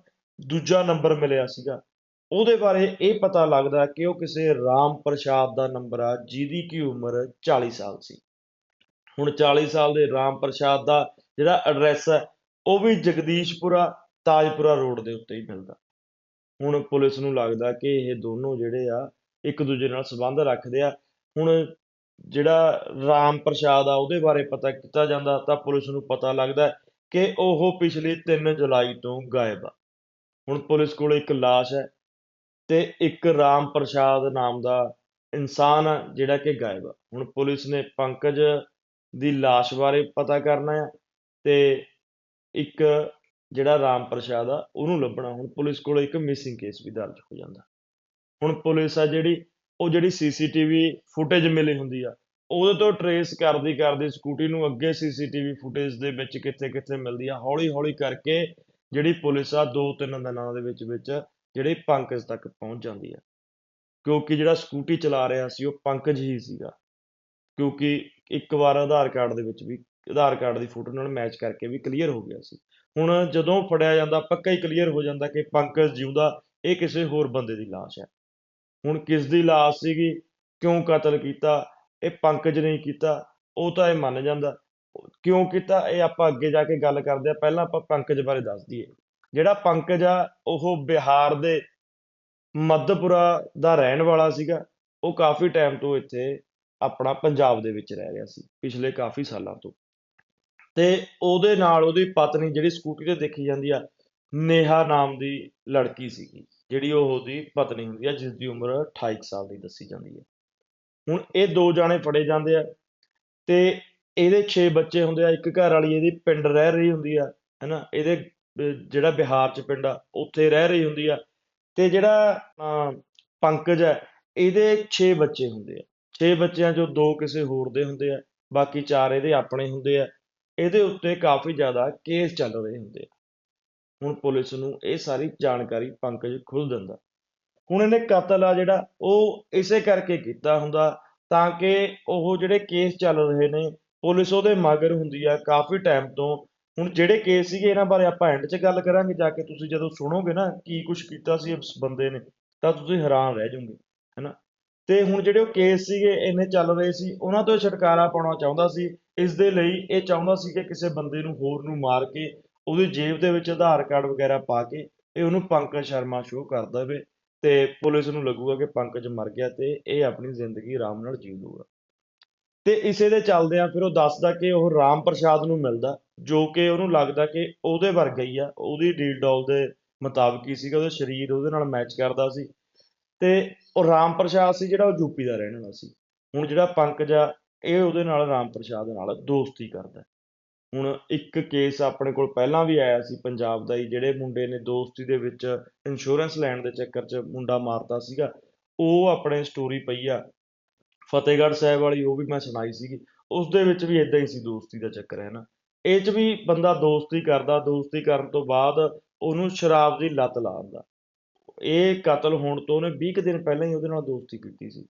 ਦੂਜਾ ਨੰਬਰ ਮਿਲਿਆ ਸੀਗਾ ਉਹਦੇ ਬਾਰੇ ਇਹ ਪਤਾ ਲੱਗਦਾ ਕਿ ਉਹ ਕਿਸੇ ਰਾਮ ਪ੍ਰਸ਼ਾਦ ਦਾ ਨੰਬਰ ਆ, ਜਿਹਦੀ ਕੀ ਉਮਰ 40 ਸਾਲ ਸੀ। ਹੁਣ 40 ਸਾਲ ਦੇ ਰਾਮ ਪ੍ਰਸ਼ਾਦ ਦਾ ਜਿਹੜਾ ਐਡਰੈਸ ਹੈ, ਉਹ ਵੀ ਜਗਦੀਸ਼ਪੁਰਾ, ਤਾਜਪੁਰਾ ਰੋਡ ਦੇ ਉੱਤੇ ਹੀ ਮਿਲਦਾ। ਹੁਣ ਪੁਲਿਸ ਨੂੰ ਲੱਗਦਾ ਕਿ ਇਹ ਦੋਨੋਂ ਜਿਹੜੇ ਆ, ਇੱਕ ਦੂਜੇ ਨਾਲ ਸੰਬੰਧ ਰੱਖਦੇ ਆ। ਹੁਣ ਜਿਹੜਾ ਰਾਮ ਪ੍ਰਸ਼ਾਦ ਆ, ਉਹਦੇ ਬਾਰੇ ਪਤਾ ਕੀਤਾ ਜਾਂਦਾ, ਤਾਂ ਪੁਲਿਸ ਨੂੰ ਪਤਾ ਲੱਗਦਾ ਕਿ ਉਹ ਪਿਛਲੀ 3 ਜੁਲਾਈ ਤੋਂ ਗਾਇਬ ਆ। ਹੁਣ ਪੁਲਿਸ ਕੋਲ ਇੱਕ ਲਾਸ਼ ਹੈ ਤੇ ਇੱਕ ਰਾਮ ਪ੍ਰਸ਼ਾਦ ਨਾਮ ਦਾ ਇਨਸਾਨ ਆ ਜਿਹੜਾ ਕਿ ਗਾਇਬ ਆ। ਹੁਣ ਪੁਲਿਸ ਨੇ ਪੰਕਜ ਦੀ ਲਾਸ਼ ਬਾਰੇ ਪਤਾ ਕਰਨਾ ਆ ਤੇ ਇੱਕ ਜਿਹੜਾ ਰਾਮ ਪ੍ਰਸ਼ਾਦ ਆ, ਉਹਨੂੰ ਲੱਭਣਾ। ਹੁਣ ਪੁਲਿਸ ਕੋਲ ਇੱਕ ਮਿਸਿੰਗ ਕੇਸ ਵੀ ਦਰਜ ਹੋ ਜਾਂਦਾ। ਹੁਣ ਪੁਲਿਸ ਆ ਜਿਹੜੀ, ਉਹ ਜਿਹੜੀ ਸੀਸੀਟੀਵੀ ਫੁਟੇਜ ਮਿਲੀ ਹੁੰਦੀ ਆ, ਉਹਦੇ ਤੋਂ ਟਰੇਸ ਕਰਦੀ ਕਰਦੀ ਸਕੂਟੀ ਨੂੰ ਅੱਗੇ ਸੀਸੀਟੀਵੀ ਫੁਟੇਜ ਦੇ ਵਿੱਚ ਕਿੱਥੇ ਕਿੱਥੇ ਮਿਲਦੀ ਆ ਹੌਲੀ ਹੌਲੀ ਕਰਕੇ ਜਿਹੜੀ ਪੁਲਿਸ ਆ ਦੋ ਤਿੰਨ ਦਿਨਾਂ ਦੇ ਵਿੱਚ ਵਿੱਚ ਜਿਹੜੇ ਪੰਕਜ ਤੱਕ ਪਹੁੰਚ ਜਾਂਦੀ ਹੈ। ਕਿਉਂਕਿ ਜਿਹੜਾ ਸਕੂਟੀ ਚਲਾ ਰਿਹਾ ਸੀ, ਉਹ ਪੰਕਜ ਹੀ ਸੀਗਾ। ਕਿਉਂਕਿ ਇੱਕ ਵਾਰ ਆਧਾਰ ਕਾਰਡ ਦੇ ਵਿੱਚ ਵੀ, ਆਧਾਰ ਕਾਰਡ ਦੀ ਫੋਟੋ ਨਾਲ ਮੈਚ ਕਰਕੇ ਵੀ ਕਲੀਅਰ ਹੋ ਗਿਆ ਸੀ। ਹੁਣ ਜਦੋਂ ਫੜਿਆ ਜਾਂਦਾ, ਪੱਕਾ ਹੀ ਕਲੀਅਰ ਹੋ ਜਾਂਦਾ ਕਿ ਪੰਕਜ ਜਿਉਂਦਾ, ਇਹ ਕਿਸੇ ਹੋਰ ਬੰਦੇ ਦੀ ਲਾਸ਼ ਹੈ। ਹੁਣ ਕਿਸ ਦੀ ਲਾਸ਼ ਸੀਗੀ, ਕਿਉਂ ਕਤਲ ਕੀਤਾ, ਇਹ ਪੰਕਜ ਨੇ ਕੀਤਾ, ਉਹ ਤਾਂ ਇਹ ਮੰਨ ਜਾਂਦਾ। ਕਿਉਂ ਕੀਤਾ, ਇਹ ਆਪਾਂ ਅੱਗੇ ਜਾ ਕੇ ਗੱਲ ਕਰਦੇ ਆ ਪਹਿਲਾਂ ਆਪਾਂ ਪੰਕਜ ਬਾਰੇ ਦੱਸ ਦਈਏ। ਜਿਹੜਾ ਪੰਕਜ ਆ, ਉਹ ਬਿਹਾਰ ਦੇ ਮੱਧਪੁਰਾ ਦਾ ਰਹਿਣ ਵਾਲਾ ਸੀਗਾ, ਉਹ ਕਾਫੀ ਟਾਈਮ ਤੋਂ ਇੱਥੇ ਆਪਣਾ ਪੰਜਾਬ ਦੇ ਵਿੱਚ ਰਹਿ ਰਿਹਾ ਸੀ, ਪਿਛਲੇ ਕਾਫੀ ਸਾਲਾਂ ਤੋਂ। ਤੇ ਉਹਦੇ ਨਾਲ ਉਹਦੀ ਪਤਨੀ ਜਿਹੜੀ ਸਕੂਟੀ ਤੇ ਦੇਖੀ ਜਾਂਦੀ ਆ, ਨੇਹਾ ਨਾਮ ਦੀ ਲੜਕੀ ਸੀਗੀ, ਜਿਹੜੀ ਉਹਦੀ ਪਤਨੀ ਹੁੰਦੀ ਆ ਜਿਸ ਦੀ ਉਮਰ 28 ਕੁ ਸਾਲ ਦੀ ਦੱਸੀ ਜਾਂਦੀ ਹੈ ਹੁਣ ਇਹ ਦੋ ਜਾਣੇ ਫੜੇ ਜਾਂਦੇ ਆ, ਤੇ ਇਹਦੇ 6 ਬੱਚੇ ਹੁੰਦੇ ਆ, ਇੱਕ ਘਰ ਵਾਲੀ ਇਹਦੀ ਪਿੰਡ ਰਹਿ ਰਹੀ ਹੁੰਦੀ ਆ, ਹੈਨਾ, ਇਹਦੇ ਜਿਹੜਾ ਬਿਹਾਰ ਚ ਪਿੰਡ ਆ ਉੱਥੇ ਰਹਿ ਰਹੀ ਹੁੰਦੀ ਆ ਤੇ ਜਿਹੜਾ ਅਹ, ਪੰਕਜ ਹੈ ਇਹਦੇ 6 ਬੱਚੇ ਹੁੰਦੇ ਆ। 6 ਬੱਚਿਆਂ ਚੋਂ ਦੋ ਕਿਸੇ ਹੋਰ ਦੇ ਹੁੰਦੇ ਆ ਬਾਕੀ ਚਾਰ ਇਹਦੇ ਆਪਣੇ ਹੁੰਦੇ ਆ। ਇਹਦੇ ਉੱਤੇ ਕਾਫੀ ਜ਼ਿਆਦਾ ਕੇਸ ਚੱਲ ਰਹੇ ਹੁੰਦੇ ਆ। ਹੁਣ ਪੁਲਿਸ ਨੂੰ ਇਹ ਸਾਰੀ ਜਾਣਕਾਰੀ ਪੰਕਜ ਖੁੱਲ ਦਿੰਦਾ। ਹੁਣ ਇਹਨੇ ਕਤਲ ਆ ਜਿਹੜਾ ਉਹ ਇਸੇ ਕਰਕੇ ਕੀਤਾ ਹੁੰਦਾ ਤਾਂ ਕਿ ਉਹ ਜਿਹੜੇ ਕੇਸ ਚੱਲ ਰਹੇ ਨੇ ਪੁਲਿਸ ਉਹਦੇ ਮਗਰ ਹੁੰਦੀ ਆ ਕਾਫੀ ਟਾਈਮ ਤੋਂ ਹੁਣ ਜਿਹੜੇ ਕੇਸ ਸੀਗੇ, ਇਹਨਾਂ ਬਾਰੇ ਆਪਾਂ ਐਂਡ 'ਚ ਗੱਲ ਕਰਾਂਗੇ, ਜਾ ਕੇ ਤੁਸੀਂ ਜਦੋਂ ਸੁਣੋਗੇ ਨਾ ਕੀ ਕੁਝ ਕੀਤਾ ਸੀ ਇਸ ਬੰਦੇ ਨੇ, ਤਾਂ ਤੁਸੀਂ ਹੈਰਾਨ ਰਹਿ ਜਾਓਗੇ, ਹੈਨਾ? ਤੇ ਹੁਣ ਜਿਹੜੇ ਉਹ ਕੇਸ ਸੀਗੇ, ਇੰਨੇ ਚੱਲ ਰਹੇ ਸੀ, ਉਹਨਾਂ ਤੋਂ ਇਹ ਛੁਟਕਾਰਾ ਪਾਉਣਾ ਚਾਹੁੰਦਾ ਸੀ, ਇਸ ਦੇ ਲਈ ਇਹ ਚਾਹੁੰਦਾ ਸੀ ਕਿ ਕਿਸੇ ਬੰਦੇ ਨੂੰ ਹੋਰ ਨੂੰ ਮਾਰ ਕੇ, ਉਹਦੀ ਜੇਬ ਦੇ ਵਿੱਚ ਆਧਾਰ ਕਾਰਡ ਵਗੈਰਾ ਪਾ ਕੇ, ਇਹ ਉਹਨੂੰ ਪੰਕਜ ਸ਼ਰਮਾ ਸ਼ੋਅ ਕਰ ਦੇਵੇ ਤੇ ਪੁਲਿਸ ਨੂੰ ਲੱਗੂਗਾ ਕਿ ਪੰਕਜ ਮਰ ਗਿਆ ਤੇ ਇਹ ਆਪਣੀ ਜ਼ਿੰਦਗੀ ਆਰਾਮ ਨਾਲ ਜੀ ਲੂਗਾ ਤੇ ਇਸੇ ਦੇ ਚੱਲਦਿਆਂ ਫਿਰ ਉਹ ਦੱਸਦਾ ਕਿ ਉਹ ਰਾਮ ਪ੍ਰਸਾਦ ਨੂੰ ਮਿਲਦਾ, ਜੋ ਕਿ ਉਹਨੂੰ ਲੱਗਦਾ ਕਿ ਉਹਦੇ ਵਰਗਾ ਹੀ ਆ। ਉਹਦੀ ਡੀਲ ਡੋਲ ਦੇ ਮੁਤਾਬਕ ਹੀ ਸੀਗਾ, ਉਹਦਾ ਸਰੀਰ ਉਹਦੇ ਨਾਲ ਮੈਚ ਕਰਦਾ ਸੀ। ਤੇ ਉਹ ਰਾਮ ਪ੍ਰਸਾਦ ਸੀ ਜਿਹੜਾ ਉਹ ਯੂਪੀ ਦਾ ਰਹਿਣ ਵਾਲਾ ਸੀ। ਹੁਣ ਜਿਹੜਾ ਪੰਕਜ ਆ, ਇਹ ਉਹਦੇ ਨਾਲ ਰਾਮ ਪ੍ਰਸਾਦ ਨਾਲ ਦੋਸਤੀ ਕਰਦਾ। ਹੁਣ ਇੱਕ ਕੇਸ ਆਪਣੇ ਕੋਲ ਪਹਿਲਾਂ ਵੀ ਆਇਆ ਸੀ ਪੰਜਾਬ ਦਾ ਹੀ, ਜਿਹੜੇ ਮੁੰਡੇ ਨੇ ਦੋਸਤੀ ਦੇ ਵਿੱਚ ਇੰਸ਼ੋਰੈਂਸ ਲੈਣ ਦੇ ਚੱਕਰ 'ਚ ਮੁੰਡਾ ਮਾਰਤਾ ਸੀਗਾ। ਉਹ ਆਪਣੇ ਸਟੋਰੀ ਪਈ ਆ। ਫਤਿਹਗੜ੍ਹ ਸਾਹਿਬ ਵਾਲੀ ਉਹ ਵੀ ਮੈਂ ਸੁਣਾਈ ਸੀਗੀ। ਉਸ ਦੇ ਵਿੱਚ ਵੀ ਇਦਾਂ ਹੀ ਸੀ ਦੋਸਤੀ ਦਾ ਚੱਕਰ, ਹੈ ਨਾ। ਇਹ 'ਚ ਵੀ ਬੰਦਾ ਦੋਸਤੀ ਕਰਦਾ, ਦੋਸਤੀ ਕਰਨ ਤੋਂ ਬਾਅਦ ਉਹਨੂੰ ਸ਼ਰਾਬ ਦੀ ਲੱਤ ਲਾ ਦਿੰਦਾ। ਇਹ ਕਤਲ ਹੋਣ ਤੋਂ ਉਹਨੇ 20 ਕੁ ਦਿਨ ਪਹਿਲਾਂ ਹੀ ਉਹਦੇ ਨਾਲ ਦੋਸਤੀ ਕੀਤੀ ਸੀ।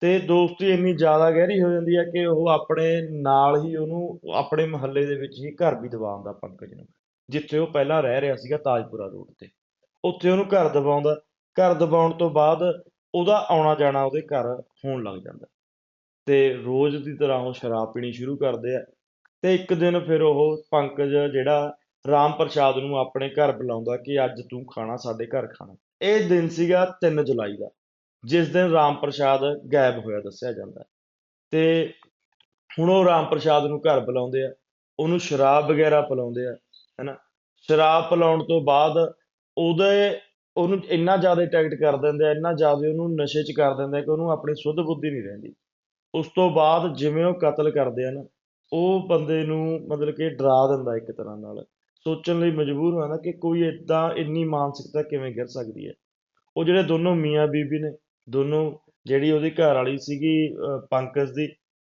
ਤੇ ਦੋਸਤੀ ਇੰਨੀ ਜ਼ਿਆਦਾ ਗਹਿਰੀ ਹੋ ਜਾਂਦੀ ਹੈ ਕਿ ਉਹ ਆਪਣੇ ਨਾਲ ਹੀ ਉਹਨੂੰ ਆਪਣੇ ਮੁਹੱਲੇ ਦੇ ਵਿੱਚ ਹੀ ਘਰ ਵੀ ਦਿਵਾਉਂਦਾ ਪੰਕਜ ਨੂੰ, ਜਿੱਥੇ ਉਹ ਪਹਿਲਾਂ ਰਹਿ ਰਿਹਾ ਸੀਗਾ ਤਾਜਪੁਰਾ ਰੋਡ ਤੇ। ਉੱਥੇ ਉਹਨੂੰ ਘਰ ਦਿਵਾਉਂਦਾ ਘਰ ਦਿਵਾਉਣ ਤੋਂ ਬਾਅਦ ਉਹਦਾ ਆਉਣਾ ਜਾਣਾ ਉਹਦੇ ਘਰ ਹੋਣ ਲੱਗ ਜਾਂਦਾ। ਤੇ ਰੋਜ਼ ਦੀ ਤਰ੍ਹਾਂ ਉਹ ਸ਼ਰਾਬ ਪੀਣੀ ਸ਼ੁਰੂ ਕਰਦੇ ਆ ਤੇ ਇੱਕ ਦਿਨ ਫਿਰ ਉਹ ਪੰਕਜ ਜਿਹੜਾ ਰਾਮ ਪ੍ਰਸਾਦ ਨੂੰ ਆਪਣੇ ਘਰ ਬੁਲਾਉਂਦਾ ਕਿ ਅੱਜ ਤੂੰ ਖਾਣਾ, ਸਾਡੇ ਘਰ ਖਾਣਾ। ਇਹ ਦਿਨ ਸੀਗਾ 3 ਜੁਲਾਈ ਦਾ, ਜਿਸ ਦਿਨ ਰਾਮ ਪ੍ਰਸਾਦ ਗਾਇਬ ਹੋਇਆ ਦੱਸਿਆ ਜਾਂਦਾ। ਤੇ ਹੁਣ ਉਹ ਰਾਮ ਪ੍ਰਸਾਦ ਨੂੰ ਘਰ ਬੁਲਾਉਂਦੇ ਆ, ਉਹਨੂੰ ਸ਼ਰਾਬ ਵਗੈਰਾ ਪਿਲਾਉਂਦੇ ਆ, ਹੈਨਾ। ਸ਼ਰਾਬ ਪਿਲਾਉਣ ਤੋਂ ਬਾਅਦ ਉਹਦੇ ਉਹਨੂੰ ਇੰਨਾ ਜ਼ਿਆਦਾ ਟੈਕਟ ਕਰ ਦਿੰਦੇ ਆ, ਇੰਨਾ ਜ਼ਿਆਦਾ ਉਹਨੂੰ ਨਸ਼ੇ 'ਚ ਕਰ ਦਿੰਦੇ ਆ ਕਿ ਉਹਨੂੰ ਆਪਣੀ ਸੁੱਧ ਬੁੱਧੀ ਨਹੀਂ ਰਹਿੰਦੀ। ਉਸ ਤੋਂ ਬਾਅਦ ਜਿਵੇਂ ਉਹ ਕਤਲ ਕਰਦੇ ਆ ਨਾ, ਉਹ ਬੰਦੇ ਨੂੰ ਮਤਲਬ ਕਿ ਡਰਾ ਦਿੰਦਾ ਇੱਕ ਤਰ੍ਹਾਂ ਨਾਲ। ਸੋਚਣ ਲਈ ਮਜਬੂਰ ਹੋ ਜਾਂਦਾ ਕਿ ਕੋਈ ਏਦਾਂ ਇੰਨੀ ਮਾਨਸਿਕਤਾ ਕਿਵੇਂ ਗਿਰ ਸਕਦੀ ਹੈ। ਉਹ ਜਿਹੜੇ ਦੋਨੋਂ ਮੀਆਂ ਬੀਬੀ ਨੇ, ਦੋਨੋਂ ਜਿਹੜੀ ਉਹਦੀ ਘਰ ਵਾਲੀ ਸੀਗੀ ਪੰਕਜ ਦੀ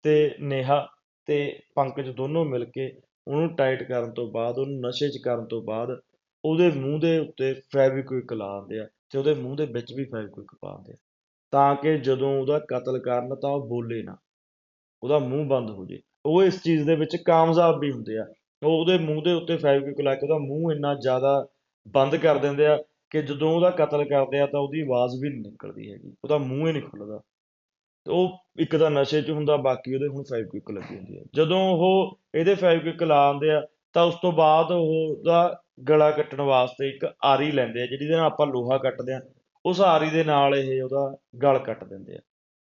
ਤੇ ਨੇਹਾ ਤੇ ਪੰਕਜ ਦੋਨੋਂ ਮਿਲ ਕੇ ਉਹਨੂੰ ਟਾਈਟ ਕਰਨ ਤੋਂ ਬਾਅਦ, ਉਹਨੂੰ ਨਸ਼ੇ 'ਚ ਕਰਨ ਤੋਂ ਬਾਅਦ ਉਹਦੇ ਮੂੰਹ ਦੇ ਉੱਤੇ ਫੈਵਿਕਵਿਕ ਲਾ ਦਿੰਦੇ ਆ ਤੇ ਉਹਦੇ ਮੂੰਹ ਦੇ ਵਿੱਚ ਵੀ ਫੈਵਿਕਵਿਕ ਪਾ ਦਿੰਦੇ ਆ। ਤਾਂ ਕਿ ਜਦੋਂ ਉਹਦਾ ਕਤਲ ਕਰਨ ਤਾਂ ਉਹ ਬੋਲੇ ਨਾ, ਉਹਦਾ ਮੂੰਹ ਬੰਦ ਹੋ ਜੇ। ਉਹ ਇਸ ਚੀਜ਼ ਦੇ ਵਿੱਚ ਕਾਮਯਾਬ ਵੀ ਹੁੰਦੇ ਆ। ਉਹ ਉਹਦੇ ਮੂੰਹ ਦੇ ਉੱਤੇ ਫੈਵਿਕਵਿਕ ਲਾ ਕੇ ਉਹਦਾ ਮੂੰਹ ਇੰਨਾ ਜ਼ਿਆਦਾ ਬੰਦ ਕਰ ਦਿੰਦੇ ਆ ਕਿ ਜਦੋਂ ਉਹਦਾ ਕਤਲ ਕਰਦੇ ਆ ਤਾਂ ਉਹਦੀ ਆਵਾਜ਼ ਵੀ ਨਹੀਂ ਨਿਕਲਦੀ ਹੈਗੀ, ਉਹਦਾ ਮੂੰਹ ਹੀ ਨਹੀਂ ਖੁੱਲਦਾ। ਉਹ ਇੱਕ ਤਾਂ ਨਸ਼ੇ 'ਚ ਹੁੰਦਾ, ਬਾਕੀ ਉਹਦੇ ਹੁਣ ਫੈਵਿਕਵਿਕ ਲੱਗੀ ਹੁੰਦੀ ਹੈ ਜਦੋਂ ਉਹ ਇਹਦੇ ਫੈਵਿਕਵਿਕ ਲਾਉਂਦੇ ਆ ਤਾਂ ਉਸ ਤੋਂ ਬਾਅਦ ਉਹ ਉਹਦਾ ਗਲਾ ਕੱਟਣ ਵਾਸਤੇ ਇੱਕ ਆਰੀ ਲੈਂਦੇ ਆ, ਜਿਹੜੀ ਦੇ ਨਾਲ ਆਪਾਂ ਲੋਹਾ ਕੱਟਦੇ ਆ, ਉਸ ਆਰੀ ਦੇ ਨਾਲ ਇਹ ਉਹਦਾ ਗਲ ਕੱਟ ਦਿੰਦੇ ਆ।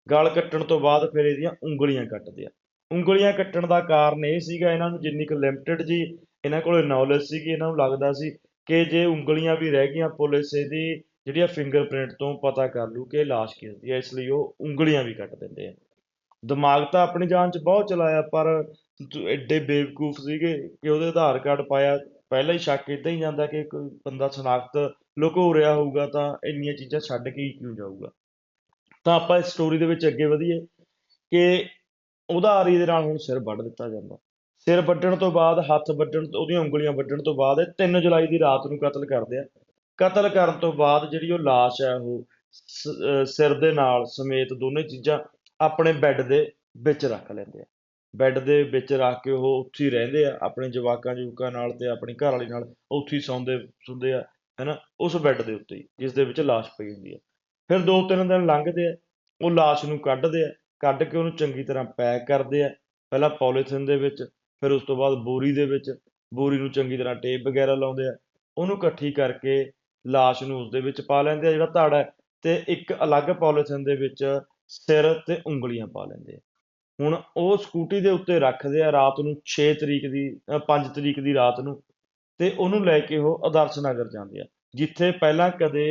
ਗਲ ਕੱਟਣ ਤੋਂ ਬਾਅਦ ਫਿਰ ਇਹਦੀਆਂ ਉਂਗਲੀਆਂ ਕੱਟਦੇ ਆ। ਉਂਗਲੀਆਂ ਕੱਟਣ ਦਾ ਕਾਰਨ ਇਹ ਸੀਗਾ ਇਹਨਾਂ ਨੂੰ ਜਿੰਨੀ ਕੁ ਲਿਮਟਿਡ ਜੀ, ਇਹਨਾਂ ਕੋਲ ਨੌਲੇਜ ਸੀਗੀ, ਇਹਨਾਂ ਨੂੰ ਲੱਗਦਾ ਸੀ ਕਿ ਜੇ ਉਂਗਲੀਆਂ ਵੀ ਰਹਿ ਗਈਆਂ ਪੁਲਿਸ ਇਹਦੀ ਜਿਹੜੀਆਂ ਫਿੰਗਰਪ੍ਰਿੰਟ ਤੋਂ ਪਤਾ ਕਰ ਲੂ ਕਿ ਲਾਸ਼ ਕਿਸ ਦੀ ਹੈ ਇਸ ਲਈ ਉਹ ਉਂਗਲੀਆਂ ਵੀ ਕੱਟ ਦਿੰਦੇ ਆ। ਦਿਮਾਗ ਤਾਂ ਆਪਣੀ ਜਾਨ 'ਚ ਬਹੁਤ ਚਲਾਇਆ, ਪਰ ਦ- ਐਡੇ ਬੇਵਕੂਫ ਸੀਗੇ ਕਿ ਉਹਦੇ ਆਧਾਰ ਕਾਰਡ ਪਾਇਆ, ਪਹਿਲਾਂ ਹੀ ਸ਼ੱਕ ਇੱਦਾਂ ਹੀ ਜਾਂਦਾ ਕਿ ਕੋਈ ਬੰਦਾ ਸ਼ਨਾਖਤ ਲੁਕੋ ਰਿਹਾ ਹੋਊਗਾ ਤਾਂ ਇੰਨੀਆਂ ਚੀਜ਼ਾਂ ਛੱਡ ਕੇ ਹੀ ਕਿਉਂ ਜਾਊਗਾ। ਤਾਂ ਆਪਾਂ ਇਸ ਸਟੋਰੀ ਦੇ ਵਿੱਚ ਅੱਗੇ ਵਧੀਏ ਕਿ ਉਹਦਾ ਆਰੀ ਦੇ ਨਾਲ ਹੁਣ ਸਿਰ ਵੱਢ ਦਿੱਤਾ ਜਾਂਦਾ। ਸਿਰ ਵੱਢਣ ਤੋਂ ਬਾਅਦ, ਹੱਥ ਵੱਢਣ ਉਹਦੀਆਂ ਉਂਗਲੀਆਂ ਵੱਢਣ ਤੋਂ ਬਾਅਦ ਇਹ 3 ਜੁਲਾਈ ਦੀ ਰਾਤ ਨੂੰ ਕਤਲ ਕਰਦੇ ਆ। ਕਤਲ ਕਰਨ ਤੋਂ ਬਾਅਦ ਜਿਹੜੀ ਉਹ ਲਾਸ਼ ਹੈ ਉਹ ਸਿਰ ਦੇ ਨਾਲ ਸਮੇਤ ਦੋਨੇ ਚੀਜ਼ਾਂ ਆਪਣੇ ਬੈੱਡ ਦੇ ਵਿੱਚ ਰੱਖ ਲੈਂਦੇ ਆ। ਬੈੱਡ ਦੇ ਵਿੱਚ ਰੱਖ ਕੇ ਉਹ ਉੱਥੇ ਹੀ ਰਹਿੰਦੇ ਆ, ਆਪਣੇ ਜਵਾਕਾਂ ਜਵੂਕਾਂ ਨਾਲ ਤੇ ਆਪਣੀ ਘਰ ਵਾਲੀ ਨਾਲ ਉੱਥੇ ਹੀ ਸੌਂਦੇ, ਸੁੰਦੇ ਆ, ਹੈਨਾ? ਉਸ ਬੈੱਡ ਦੇ ਉੱਤੇ ਹੀ, ਜਿਸ ਦੇ ਵਿੱਚ ਲਾਸ਼ ਪਈ ਹੁੰਦੀ ਹੈ ਫਿਰ ਦੋ ਤਿੰਨ ਦਿਨ ਲੰਘਦੇ ਆ, ਉਹ ਲਾਸ਼ ਨੂੰ ਕੱਢਦੇ ਆ, ਕੱਢ ਕੇ ਉਹਨੂੰ ਚੰਗੀ ਤਰ੍ਹਾਂ ਪੈਕ ਕਰਦੇ ਆ, ਪਹਿਲਾਂ ਪੋਲੀਥਿਨ ਦੇ ਵਿੱਚ, ਫਿਰ ਉਸ ਤੋਂ ਬਾਅਦ ਬੋਰੀ ਦੇ ਵਿੱਚ, ਬੋਰੀ ਨੂੰ ਚੰਗੀ ਤਰ੍ਹਾਂ ਟੇਪ ਵਗੈਰਾ ਲਾਉਂਦੇ ਆ, ਉਹਨੂੰ ਇਕੱਠੀ ਕਰਕੇ ਲਾਸ਼ ਨੂੰ ਉਸ ਦੇ ਵਿੱਚ ਪਾ ਲੈਂਦੇ ਆ, ਜਿਹੜਾ ਧੜ ਹੈ, ਤੇ ਇੱਕ ਅਲੱਗ ਪੋਲੀਥਿਨ ਦੇ ਵਿੱਚ ਸਿਰ ਤੇ ਉਂਗਲੀਆਂ ਪਾ ਲੈਂਦੇ ਆ। ਹੁਣ ਉਹ ਸਕੂਟੀ ਦੇ ਉੱਤੇ ਰੱਖਦੇ ਆ ਰਾਤ ਨੂੰ 6 ਤਰੀਕ ਦੀ 5 ਤਰੀਕ ਦੀ ਰਾਤ ਨੂੰ ਤੇ ਉਹਨੂੰ ਲੈ ਕੇ ਉਹ ਆਦਰਸ਼ ਨਗਰ ਜਾਂਦੇ ਆ, ਜਿੱਥੇ ਪਹਿਲਾਂ ਕਦੇ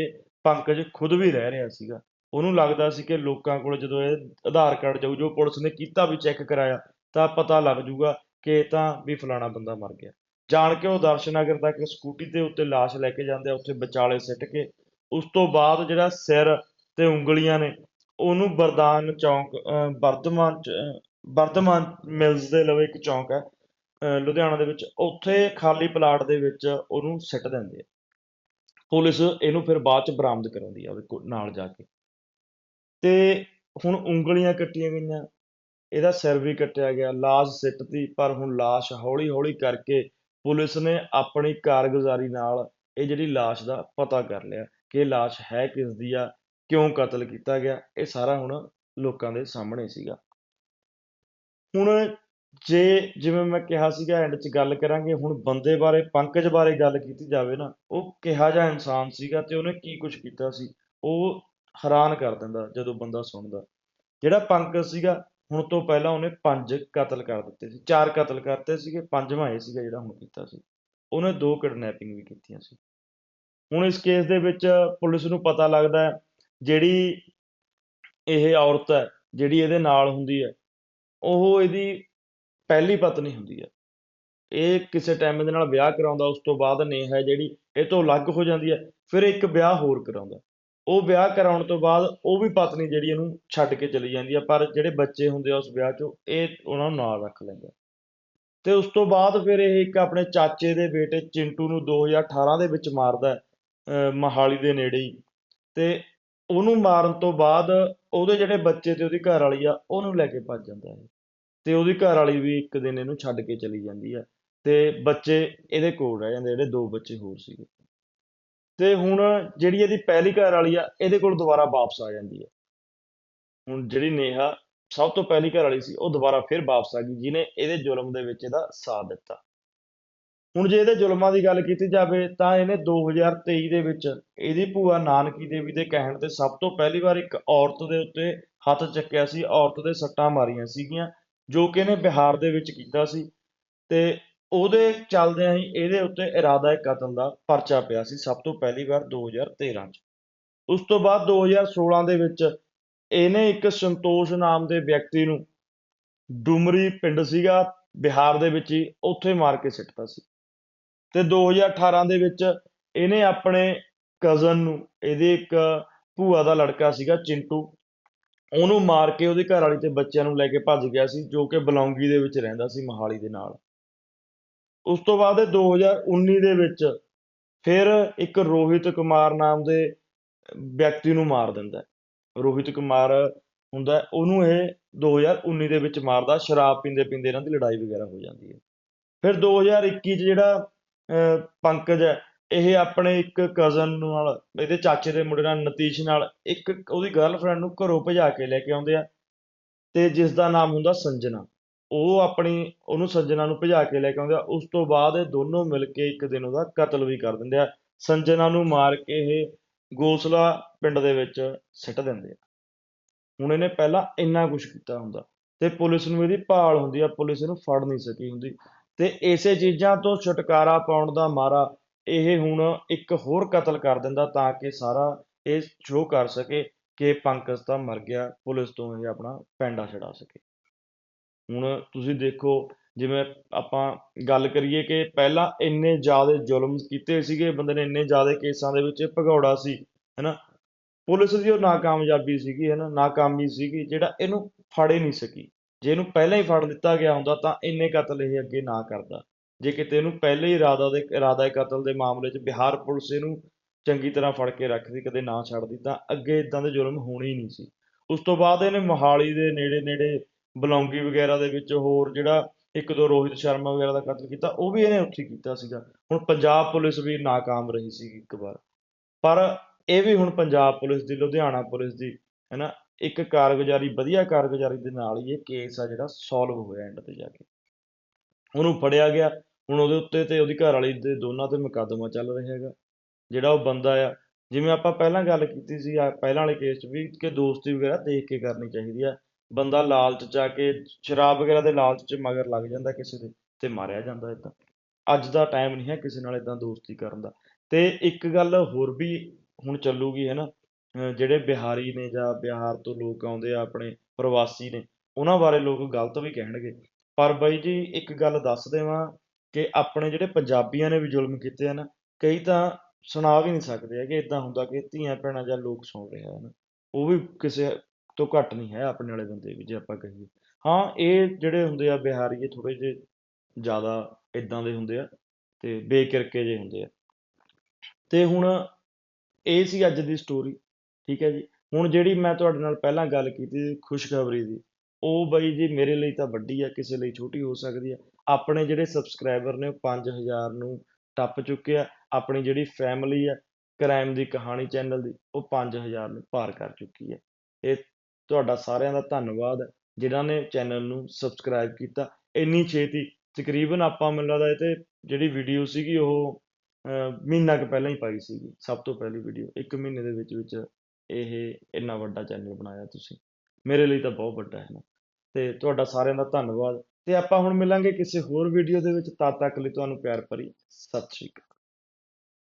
ਪੰਕਜ ਖੁਦ ਵੀ ਰਹਿ ਰਿਹਾ ਸੀਗਾ। ਉਹਨੂੰ ਲੱਗਦਾ ਸੀ ਕਿ ਲੋਕਾਂ ਕੋਲ ਜਦੋਂ ਇਹ ਆਧਾਰ ਕਾਰਡ ਜਾਊ, ਜੋ ਪੁਲਿਸ ਨੇ ਕੀਤਾ ਵੀ ਚੈੱਕ ਕਰਾਇਆ, ਤਾਂ ਪਤਾ ਲੱਗ ਜੂਗਾ ਕਿ ਇਹ ਤਾਂ ਵੀ ਫਲਾਣਾ ਬੰਦਾ ਮਰ ਗਿਆ। ਜਾਣ ਕੇ ਉਹ ਆਦਰਸ਼ ਨਗਰ ਤੱਕ ਸਕੂਟੀ ਦੇ ਉੱਤੇ ਲਾਸ਼ ਲੈ ਕੇ ਜਾਂਦੇ ਆ, ਉੱਥੇ ਵਿਚਾਲੇ ਸਿੱਟ ਕੇ। ਉਸ ਤੋਂ ਬਾਅਦ ਜਿਹੜਾ ਸਿਰ ਤੇ ਉਂਗਲੀਆਂ ਨੇ ਉਹਨੂੰ ਬਰਦਾਨ ਚੌਂਕ, ਅਹ ਬਰਧਮਾਨ ਚ ਅਹ ਬਰਧਮਾਨ ਮਿਲਜ਼ ਦੇ ਲਵੇ ਇੱਕ ਚੌਂਕ ਹੈ, ਅਹ ਲੁਧਿਆਣਾ ਦੇ ਵਿੱਚ, ਉੱਥੇ ਖਾਲੀ ਪਲਾਟ ਦੇ ਵਿੱਚ ਉਹਨੂੰ ਸਿੱਟ ਦਿੰਦੇ ਆ। ਪੁਲਿਸ ਇਹਨੂੰ ਫਿਰ ਬਾਅਦ ਚ ਬਰਾਮਦ ਕਰਾਉਂਦੀ ਆ ਉਹਦੇ ਕੋਲ ਨਾਲ ਜਾ ਕੇ। ਤੇ ਹੁਣ ਉਂਗਲੀਆਂ ਕੱਟੀਆਂ ਗਈਆਂ, ਇਹਦਾ ਸਿਰ ਵੀ ਕੱਟਿਆ ਗਿਆ, ਲਾਸ਼ ਸਿੱਟਤੀ, ਪਰ ਹੁਣ ਲਾਸ਼ ਹੌਲੀ ਹੌਲੀ ਕਰਕੇ ਪੁਲਿਸ ਨੇ ਆਪਣੀ ਕਾਰਗੁਜ਼ਾਰੀ ਨਾਲ ਇਹ ਜਿਹੜੀ ਲਾਸ਼ ਦਾ ਪਤਾ ਕਰ ਲਿਆ ਕਿ ਇਹ ਲਾਸ਼ ਹੈ ਕਿਸ ਦੀ ਆ ਕਿਉਂ ਕਤਲ ਕੀਤਾ ਗਿਆ, ਇਹ ਸਾਰਾ ਹੁਣ ਲੋਕਾਂ ਦੇ ਸਾਹਮਣੇ ਸੀਗਾ। ਹੁਣ ਜੇ ਜਿਵੇਂ ਮੈਂ ਕਿਹਾ ਸੀਗਾ ਐਂਡ 'ਚ ਗੱਲ ਕਰਾਂਗੇ, ਹੁਣ ਬੰਦੇ ਬਾਰੇ, ਪੰਕਜ ਬਾਰੇ ਗੱਲ ਕੀਤੀ ਜਾਵੇ ਨਾ, ਉਹ ਕਿਹਾ ਜਿਹਾ ਇਨਸਾਨ ਸੀਗਾ ਤੇ ਉਹਨੇ ਕੀ ਕੁਝ ਕੀਤਾ ਸੀ, ਉਹ ਹੈਰਾਨ ਕਰ ਦਿੰਦਾ ਜਦੋਂ ਬੰਦਾ ਸੁਣਦਾ। ਜਿਹੜਾ ਪੰਕਜ ਸੀਗਾ, ਹੁਣ ਤੋਂ ਪਹਿਲਾਂ ਉਹਨੇ ਪੰਜ ਕਤਲ ਕਰ ਦਿੱਤੇ ਸੀ, ਚਾਰ ਕਤਲ ਕਰਤੇ ਸੀਗੇ, ਪੰਜਵਾਂ ਇਹ ਸੀਗਾ ਜਿਹੜਾ ਹੁਣ ਕੀਤਾ ਸੀ। ਉਹਨੇ ਦੋ ਕਿਡਨੈਪਿੰਗ ਵੀ ਕੀਤੀਆਂ ਸੀ। ਹੁਣ ਇਸ ਕੇਸ ਦੇ ਵਿੱਚ ਪੁਲਿਸ ਨੂੰ ਪਤਾ ਲੱਗਦਾ ਹੈ ਜਿਹੜੀ ਇਹ ਔਰਤ ਹੈ, ਜਿਹੜੀ ਇਹਦੇ ਨਾਲ ਹੁੰਦੀ ਹੈ, ਉਹ ਇਹਦੀ ਪਹਿਲੀ ਪਤਨੀ ਹੁੰਦੀ ਹੈ। ਇਹ ਕਿਸੇ ਟਾਈਮ ਦੇ ਨਾਲ ਵਿਆਹ ਕਰਾਉਂਦਾ, ਉਸ ਤੋਂ ਬਾਅਦ ਨੇਹਾ ਜਿਹੜੀ ਇਹ ਤੋਂ ਅਲੱਗ ਹੋ ਜਾਂਦੀ ਹੈ, ਫਿਰ ਇੱਕ ਵਿਆਹ ਹੋਰ ਕਰਾਉਂਦਾ। ਉਹ ਵਿਆਹ ਕਰਾਉਣ ਤੋਂ ਬਾਅਦ ਉਹ ਵੀ ਪਤਨੀ ਜਿਹੜੀ ਇਹਨੂੰ ਛੱਡ ਕੇ ਚਲੀ ਜਾਂਦੀ ਹੈ, ਪਰ ਜਿਹੜੇ ਬੱਚੇ ਹੁੰਦੇ ਆ ਉਸ ਵਿਆਹ 'ਚੋਂ, ਇਹ ਉਹਨਾਂ ਨੂੰ ਨਾਲ ਰੱਖ ਲੈਂਦਾ ਤੇ ਉਸ ਤੋਂ ਬਾਅਦ ਫਿਰ ਇਹ ਇੱਕ ਆਪਣੇ ਚਾਚੇ ਦੇ ਬੇਟੇ ਚਿੰਟੂ ਨੂੰ 2018 ਦੇ ਵਿੱਚ ਮਾਰਦਾ ਅਹ ਮਹਾਲੀ ਦੇ ਨੇੜੇ ਹੀ। ਤੇ ਉਹਨੂੰ ਮਾਰਨ ਤੋਂ ਬਾਅਦ ਉਹਦੇ ਜਿਹੜੇ ਬੱਚੇ ਤੇ ਉਹਦੀ ਘਰ ਵਾਲੀ ਆ, ਉਹਨੂੰ ਲੈ ਕੇ ਭੱਜ ਜਾਂਦਾ ਹੈ ਤੇ ਉਹਦੀ ਘਰ ਵਾਲੀ ਵੀ ਇੱਕ ਦਿਨ ਇਹਨੂੰ ਛੱਡ ਕੇ ਚਲੀ ਜਾਂਦੀ ਆ। ਤੇ ਬੱਚੇ ਇਹਦੇ ਕੋਲ ਰਹਿ ਜਾਂਦੇ ਜਿਹੜੇ ਦੋ ਬੱਚੇ ਹੋਰ ਸੀਗੇ। ਤੇ ਹੁਣ ਜਿਹੜੀ ਇਹਦੀ ਪਹਿਲੀ ਘਰ ਵਾਲੀ ਆ, ਇਹਦੇ ਕੋਲ ਦੁਬਾਰਾ ਵਾਪਸ ਆ ਜਾਂਦੀ ਹੈ ਹੁਣ ਜਿਹੜੀ ਨੇਹਾ ਸਭ ਤੋਂ ਪਹਿਲੀ ਘਰ ਵਾਲੀ ਸੀ, ਉਹ ਦੁਬਾਰਾ ਫਿਰ ਵਾਪਸ ਆ ਗਈ, ਜਿਹਨੇ ਇਹਦੇ ਜ਼ੁਲਮ ਦੇ ਵਿੱਚ ਇਹਦਾ ਸਾਥ ਦਿੱਤਾ। ਹੁਣ ਜੇ ਇਹਦੇ ਜ਼ੁਲਮਾਂ ਦੀ ਗੱਲ ਕੀਤੀ ਜਾਵੇ ਤਾਂ ਇਹਨੇ 2023 ਦੇ ਵਿੱਚ ਇਹਦੀ ਭੂਆ ਨਾਨਕੀ ਦੇਵੀ ਦੇ ਕਹਿਣ ਤੇ ਸਭ ਤੋਂ ਪਹਿਲੀ ਵਾਰ ਇੱਕ ਔਰਤ ਦੇ ਉੱਤੇ ਹੱਥ ਚੱਕਿਆ ਸੀ, ਔਰਤ ਦੇ ਸੱਟਾਂ ਮਾਰੀਆਂ ਸੀਗੀਆਂ, ਜੋ ਕਿ ਇਹਨੇ ਬਿਹਾਰ ਦੇ ਵਿੱਚ ਕੀਤਾ ਸੀ ਤੇ ਉਹਦੇ ਚੱਲਦਿਆਂ ਹੀ ਇਹਦੇ ਉੱਤੇ ਇਰਾਦਾ ਕਤਲ ਦਾ ਪਰਚਾ ਪਿਆ ਸੀ ਸਭ ਤੋਂ ਪਹਿਲੀ ਵਾਰ 2013 ਚ। ਉਸ ਤੋਂ ਬਾਅਦ 2016 ਦੇ ਵਿੱਚ ਇਹਨੇ ਇੱਕ ਸੰਤੋਸ਼ ਨਾਮ ਦੇ ਵਿਅਕਤੀ ਨੂੰ ਡੁਮਰੀ ਪਿੰਡ ਸੀਗਾ, ਬਿਹਾਰ ਦੇ ਵਿੱਚ ਹੀ, ਉੱਥੇ ਮਾਰ ਕੇ ਸਿੱਟਤਾ ਸੀ। ਤੇ 2018 ਦੇ ਵਿੱਚ ਇਹਨੇ ਆਪਣੇ ਕਜ਼ਨ ਨੂੰ, ਇਹਦੇ ਇੱਕ ਭੂਆ ਦਾ ਲੜਕਾ ਸੀਗਾ ਚਿੰਟੂ, ਉਹਨੂੰ ਮਾਰ ਕੇ ਉਹਦੇ ਘਰ ਵਾਲੀ ਤੇ ਬੱਚਿਆਂ ਨੂੰ ਲੈ ਕੇ ਭੱਜ ਗਿਆ ਸੀ, ਜੋ ਕਿ ਬਲੌਂਗੀ ਦੇ ਵਿੱਚ ਰਹਿੰਦਾ ਸੀ ਮੋਹਾਲੀ ਦੇ ਨਾਲ। ਉਸ ਤੋਂ ਬਾਅਦ ਇਹ 2019 ਦੇ ਵਿੱਚ ਫਿਰ ਇੱਕ ਰੋਹਿਤ ਕੁਮਾਰ ਨਾਮ ਦੇ ਵਿਅਕਤੀ ਨੂੰ ਮਾਰ ਦਿੰਦਾ ਰੋਹਿਤ ਕੁਮਾਰ ਹੁੰਦਾ ਉਹਨੂੰ ਇਹ 2019 ਦੇ ਵਿੱਚ ਮਾਰਦਾ, ਸ਼ਰਾਬ ਪੀਂਦੇ ਪੀਂਦੇ ਇਹਨਾਂ ਦੀ ਲੜਾਈ ਵਗੈਰਾ ਹੋ ਜਾਂਦੀ ਹੈ। ਫਿਰ 2021 ਚ ਜਿਹੜਾ ਪੰਕਜ ਹੈ। ਇਹ ਆਪਣੇ ਇੱਕ ਕਜ਼ਨ ਨਾਲ, ਇਹਦੇ ਚਾਚੇ ਦੇ ਮੁੰਡੇ ਨਾਲ, ਨਤੀਸ਼ ਨਾਲ, ਇੱਕ ਉਹਦੀ ਗਰਲਫ੍ਰੈਂਡ ਨੂੰ ਘਰੋਂ ਭਜਾ ਕੇ ਲੈ ਕੇ ਆਉਂਦੇ ਆ ਤੇ ਜਿਸ ਦਾ ਨਾਮ ਹੁੰਦਾ ਸੰਜਨਾ। ਉਹ ਆਪਣੀ, ਉਹਨੂੰ ਸੰਜਨਾ ਨੂੰ ਭਜਾ ਕੇ ਲੈ ਕੇ ਆਉਂਦੇ ਆ। ਉਸ ਤੋਂ ਬਾਅਦ ਇਹ ਦੋਨੋਂ ਮਿਲ ਕੇ ਇੱਕ ਦਿਨ ਉਹਦਾ ਕਤਲ ਵੀ ਕਰ ਦਿੰਦੇ ਆ। ਸੰਜਨਾ ਨੂੰ ਮਾਰ ਕੇ ਇਹ ਗੋਸਲਾ ਪਿੰਡ ਦੇ ਵਿੱਚ ਸਿੱਟ ਦਿੰਦੇ ਆ। ਹੁਣ ਇਹਨੇ ਪਹਿਲਾਂ ਇੰਨਾ ਕੁਝ ਕੀਤਾ ਹੁੰਦਾ ਤੇ ਪੁਲਿਸ ਨੂੰ ਇਹਦੀ ਭਾਲ ਹੁੰਦੀ ਆ। ਪੁਲਿਸ ਇਹਨੂੰ ਫੜ ਨਹੀਂ ਸਕੀ ਹੁੰਦੀ। ਤੇ ਇਸੇ ਚੀਜ਼ਾਂ ਤੋਂ ਛੁਟਕਾਰਾ ਪਾਉਣ ਦਾ ਮਾਰਾ ਇਹ ਹੁਣ ਇੱਕ ਹੋਰ ਕਤਲ ਕਰ ਦਿੰਦਾ ਤਾਂ ਕਿ ਸਾਰਾ ਇਹ ਸ਼ੋਅ ਕਰ ਸਕੇ ਕਿ ਪੰਕਜ ਤਾਂ ਮਰ ਗਿਆ, ਪੁਲਿਸ ਤੋਂ ਇਹ ਆਪਣਾ ਪੈਂਡਾ ਛਡਾ ਸਕੇ। ਹੁਣ ਤੁਸੀਂ ਦੇਖੋ, ਜਿਵੇਂ ਆਪਾਂ ਗੱਲ ਕਰੀਏ ਕਿ ਪਹਿਲਾਂ ਇੰਨੇ ਜ਼ਿਆਦਾ ਜ਼ੁਲਮ ਕੀਤੇ ਸੀਗੇ, ਬੰਦੇ ਨੇ ਇੰਨੇ ਜ਼ਿਆਦਾ ਕੇਸਾਂ ਦੇ ਵਿੱਚ ਭਗੌੜਾ ਸੀ, ਹੈਨਾ? ਪੁਲਿਸ ਦੀ ਉਹ ਨਾਕਾਮਯਾਬੀ ਸੀਗੀ, ਹੈਨਾ? ਨਾਕਾਮੀ ਸੀਗੀ, ਜਿਹੜਾ ਇਹਨੂੰ ਫੜੇ ਨਹੀਂ ਸਕੀ। ਜੇ ਇਹਨੂੰ ਪਹਿਲਾਂ ਹੀ ਫੜ ਲਿੱਤਾ ਗਿਆ ਹੁੰਦਾ ਤਾਂ ਇੰਨੇ ਕਤਲ ਇਹ ਅੱਗੇ ਨਾ ਕਰਦਾ। ਜੇ ਕਿਤੇ ਇਹਨੂੰ ਪਹਿਲੇ ਹੀ ਇਰਾਦਾ ਦੇ ਇਰਾਦਾ ਕਤਲ ਦੇ ਮਾਮਲੇ 'ਚ ਬਿਹਾਰ ਪੁਲਿਸ ਇਹਨੂੰ ਚੰਗੀ ਤਰ੍ਹਾਂ ਫੜ ਕੇ ਰੱਖਦੀ, ਕਦੇ ਨਾ ਛੱਡਦੀ, ਤਾਂ ਅੱਗੇ ਇਦਾਂ ਦੇ ਜ਼ੁਲਮ ਹੋਣੇ ਹੀ ਨਹੀਂ ਸੀ। ਉਸ ਤੋਂ ਬਾਅਦ ਇਹਨੇ ਮੋਹਾਲੀ ਦੇ ਨੇੜੇ ਨੇੜੇ ਬਲੌਂਗੀ ਵਗੈਰਾ ਦੇ ਵਿੱਚ ਹੋਰ ਜਿਹੜਾ ਇੱਕ ਦੋ ਰੋਹਿਤ ਸ਼ਰਮਾ ਵਗੈਰਾ ਦਾ ਕਤਲ ਕੀਤਾ, ਉਹ ਵੀ ਇਹਨੇ ਉੱਥੇ ਕੀਤਾ ਸੀਗਾ। ਹੁਣ ਪੰਜਾਬ ਪੁਲਿਸ ਵੀ ਨਾਕਾਮ ਰਹੀ ਸੀ ਇੱਕ ਵਾਰ। ਪਰ ਇਹ ਵੀ ਹੁਣ ਪੰਜਾਬ ਪੁਲਿਸ ਦੀ, ਲੁਧਿਆਣਾ ਪੁਲਿਸ ਦੀ ਹੈਨਾ ਇੱਕ ਕਾਰਗੁਜ਼ਾਰੀ, ਵਧੀਆ ਕਾਰਗੁਜ਼ਾਰੀ ਦੇ ਨਾਲ ਹੀ ਇਹ ਕੇਸ ਆ ਜਿਹੜਾ ਸੋਲਵ ਹੋਇਆ ਐਂਡ ਤੇ ਜਾ ਕੇ। ਉਹਨੂੰ ਫੜਿਆ ਗਿਆ, ਹੁਣ ਉਹਦੇ ਉੱਤੇ ਤੇ ਉਹਦੀ ਘਰ ਵਾਲੀ ਦੇ ਦੋਨਾਂ ਤੇ ਮੁਕੱਦਮਾ ਚੱਲ ਰਿਹਾ ਹੈਗਾ, ਜਿਹੜਾ ਉਹ ਬੰਦਾ ਆ। ਜਿਵੇਂ ਆਪਾਂ ਪਹਿਲਾਂ ਗੱਲ ਕੀਤੀ ਸੀ ਪਹਿਲਾਂ ਵਾਲੇ ਕੇਸ 'ਚ ਵੀ ਕਿ ਦੋਸਤੀ ਵਗੈਰਾ ਦੇਖ ਕੇ ਕਰਨੀ ਚਾਹੀਦੀ ਆ। ਬੰਦਾ ਲਾਲਚ 'ਚ ਆ ਕੇ, ਸ਼ਰਾਬ ਵਗੈਰਾ ਦੇ ਲਾਲਚ 'ਚ ਮਗਰ ਲੱਗ ਜਾਂਦਾ ਕਿਸੇ ਦੇ ਤੇ ਮਾਰਿਆ ਜਾਂਦਾ ਏਦਾਂ। ਅੱਜ ਦਾ ਟਾਈਮ ਨਹੀਂ ਹੈ ਕਿਸੇ ਨਾਲ ਏਦਾਂ ਦੋਸਤੀ ਕਰਨ ਦਾ। ਤੇ ਇੱਕ ਗੱਲ ਹੋਰ ਵੀ ਹੁਣ ਚੱਲੂਗੀ, ਹੈ ਨਾ? ਜਿਹੜੇ ਬਿਹਾਰੀ ਨੇ ਜਾਂ ਬਿਹਾਰ ਤੋਂ ਲੋਕ ਆਉਂਦੇ ਆ, ਆਪਣੇ ਪ੍ਰਵਾਸੀ ਨੇ, ਉਹਨਾਂ ਬਾਰੇ ਲੋਕ ਗਲਤ ਵੀ ਕਹਿਣਗੇ। ਪਰ ਬਾਈ ਜੀ, ਇੱਕ ਗੱਲ ਦੱਸ ਦੇਵਾਂ ਕਿ ਆਪਣੇ ਜਿਹੜੇ ਪੰਜਾਬੀਆਂ ਨੇ ਵੀ ਜ਼ੁਲਮ ਕੀਤੇ ਆ ਨਾ, ਕਈ ਤਾਂ ਸੁਣਾ ਵੀ ਨਹੀਂ ਸਕਦੇ ਹੈਗੇ ਇਦਾਂ ਹੁੰਦਾ ਕਿ ਧੀਆਂ ਭੈਣਾਂ ਜਾਂ ਲੋਕ ਸੁਣ ਰਹੇ ਹਨ ਉਹ ਵੀ ਕਿਸੇ ਤੋਂ ਘੱਟ ਨਹੀਂ ਹੈ ਆਪਣੇ ਵਾਲੇ ਬੰਦੇ ਵੀ, ਜੇ ਆਪਾਂ ਕਹੀਏ। ਹਾਂ, ਇਹ ਜਿਹੜੇ ਹੁੰਦੇ ਆ, ਬਿਹਾਰੀ ਇਹ ਥੋੜੇ ਜਿਹੇ ਜ਼ਿਆਦਾ ਇਦਾਂ ਦੇ ਹੁੰਦੇ ਆ ਤੇ ਬੇਕਿਰਕੇ ਜਿਹੇ ਹੁੰਦੇ ਆ। ਤੇ ਹੁਣ ਇਹ ਸੀ ਅੱਜ ਦੀ ਸਟੋਰੀ ਠੀਕ ਹੈ ਜੀ। ਹੁਣ ਜਿਹੜੀ ਮੈਂ ਤੁਹਾਡੇ ਨਾਲ ਪਹਿਲਾਂ ਗੱਲ ਕੀਤੀ ਸੀ ਖੁਸ਼ਖਬਰੀ ਦੀ, ਉਹ ਬਈ ਜੀ ਮੇਰੇ ਲਈ ਤਾਂ ਵੱਡੀ ਆ, ਕਿਸੇ ਲਈ ਛੋਟੀ ਹੋ ਸਕਦੀ ਆ। ਆਪਣੇ ਜਿਹੜੇ ਸਬਸਕ੍ਰਾਈਬਰ ਨੇ ਉਹ 5000 ਨੂੰ ਟੱਪ ਚੁੱਕੇ ਆ। ਆਪਣੀ ਜਿਹੜੀ ਫੈਮਿਲੀ ਆ ਕ੍ਰਾਈਮ ਦੀ ਕਹਾਣੀ ਚੈਨਲ ਦੀ, ਉਹ 5000 ਨੂੰ ਪਾਰ ਕਰ ਚੁੱਕੀ ਹੈ ਇਹ ਤੁਹਾਡਾ ਸਾਰਿਆਂ ਦਾ ਧੰਨਵਾਦ ਹੈ ਜਿਨ੍ਹਾਂ ਨੇ ਚੈਨਲ ਨੂੰ ਸਬਸਕ੍ਰਾਈਬ ਕੀਤਾ। ਇੰਨੀ ਛੇਤੀ ਤਕਰੀਬਨ ਆਪਾਂ ਮੈਨੂੰ ਲੱਗਦਾ ਇਹ ਤੇ ਜਿਹੜੀ ਵੀਡੀਓ ਸੀਗੀ ਉਹ ਮਹੀਨਾ ਕੁ ਪਹਿਲਾਂ ਹੀ ਪਾਈ ਸੀਗੀ, ਸਭ ਤੋਂ ਪਹਿਲੀ ਵੀਡੀਓ ਇੱਕ ਮਹੀਨੇ ਦੇ ਵਿੱਚ ਵਿੱਚ। ਇਹ ਇੰਨਾ ਵੱਡਾ ਚੈਨਲ ਬਣਾਇਆ ਤੁਸੀਂ। ਮੇਰੇ ਲਈ ਤਾਂ ਬਹੁਤ ਵੱਡਾ ਹੈ ਨਾ। ਤੇ ਤੁਹਾਡਾ ਸਾਰਿਆਂ ਦਾ ਧੰਨਵਾਦ। ਤੇ ਆਪਾਂ ਹੁਣ ਮਿਲਾਂਗੇ ਕਿਸੇ ਹੋਰ ਵੀਡੀਓ ਦੇ ਵਿੱਚ। ਤਦ ਤੱਕ ਲਈ ਤੁਹਾਨੂੰ ਪਿਆਰ ਭਰੀ। ਸਤਿ ਸ਼੍ਰੀ ਅਕਾਲ।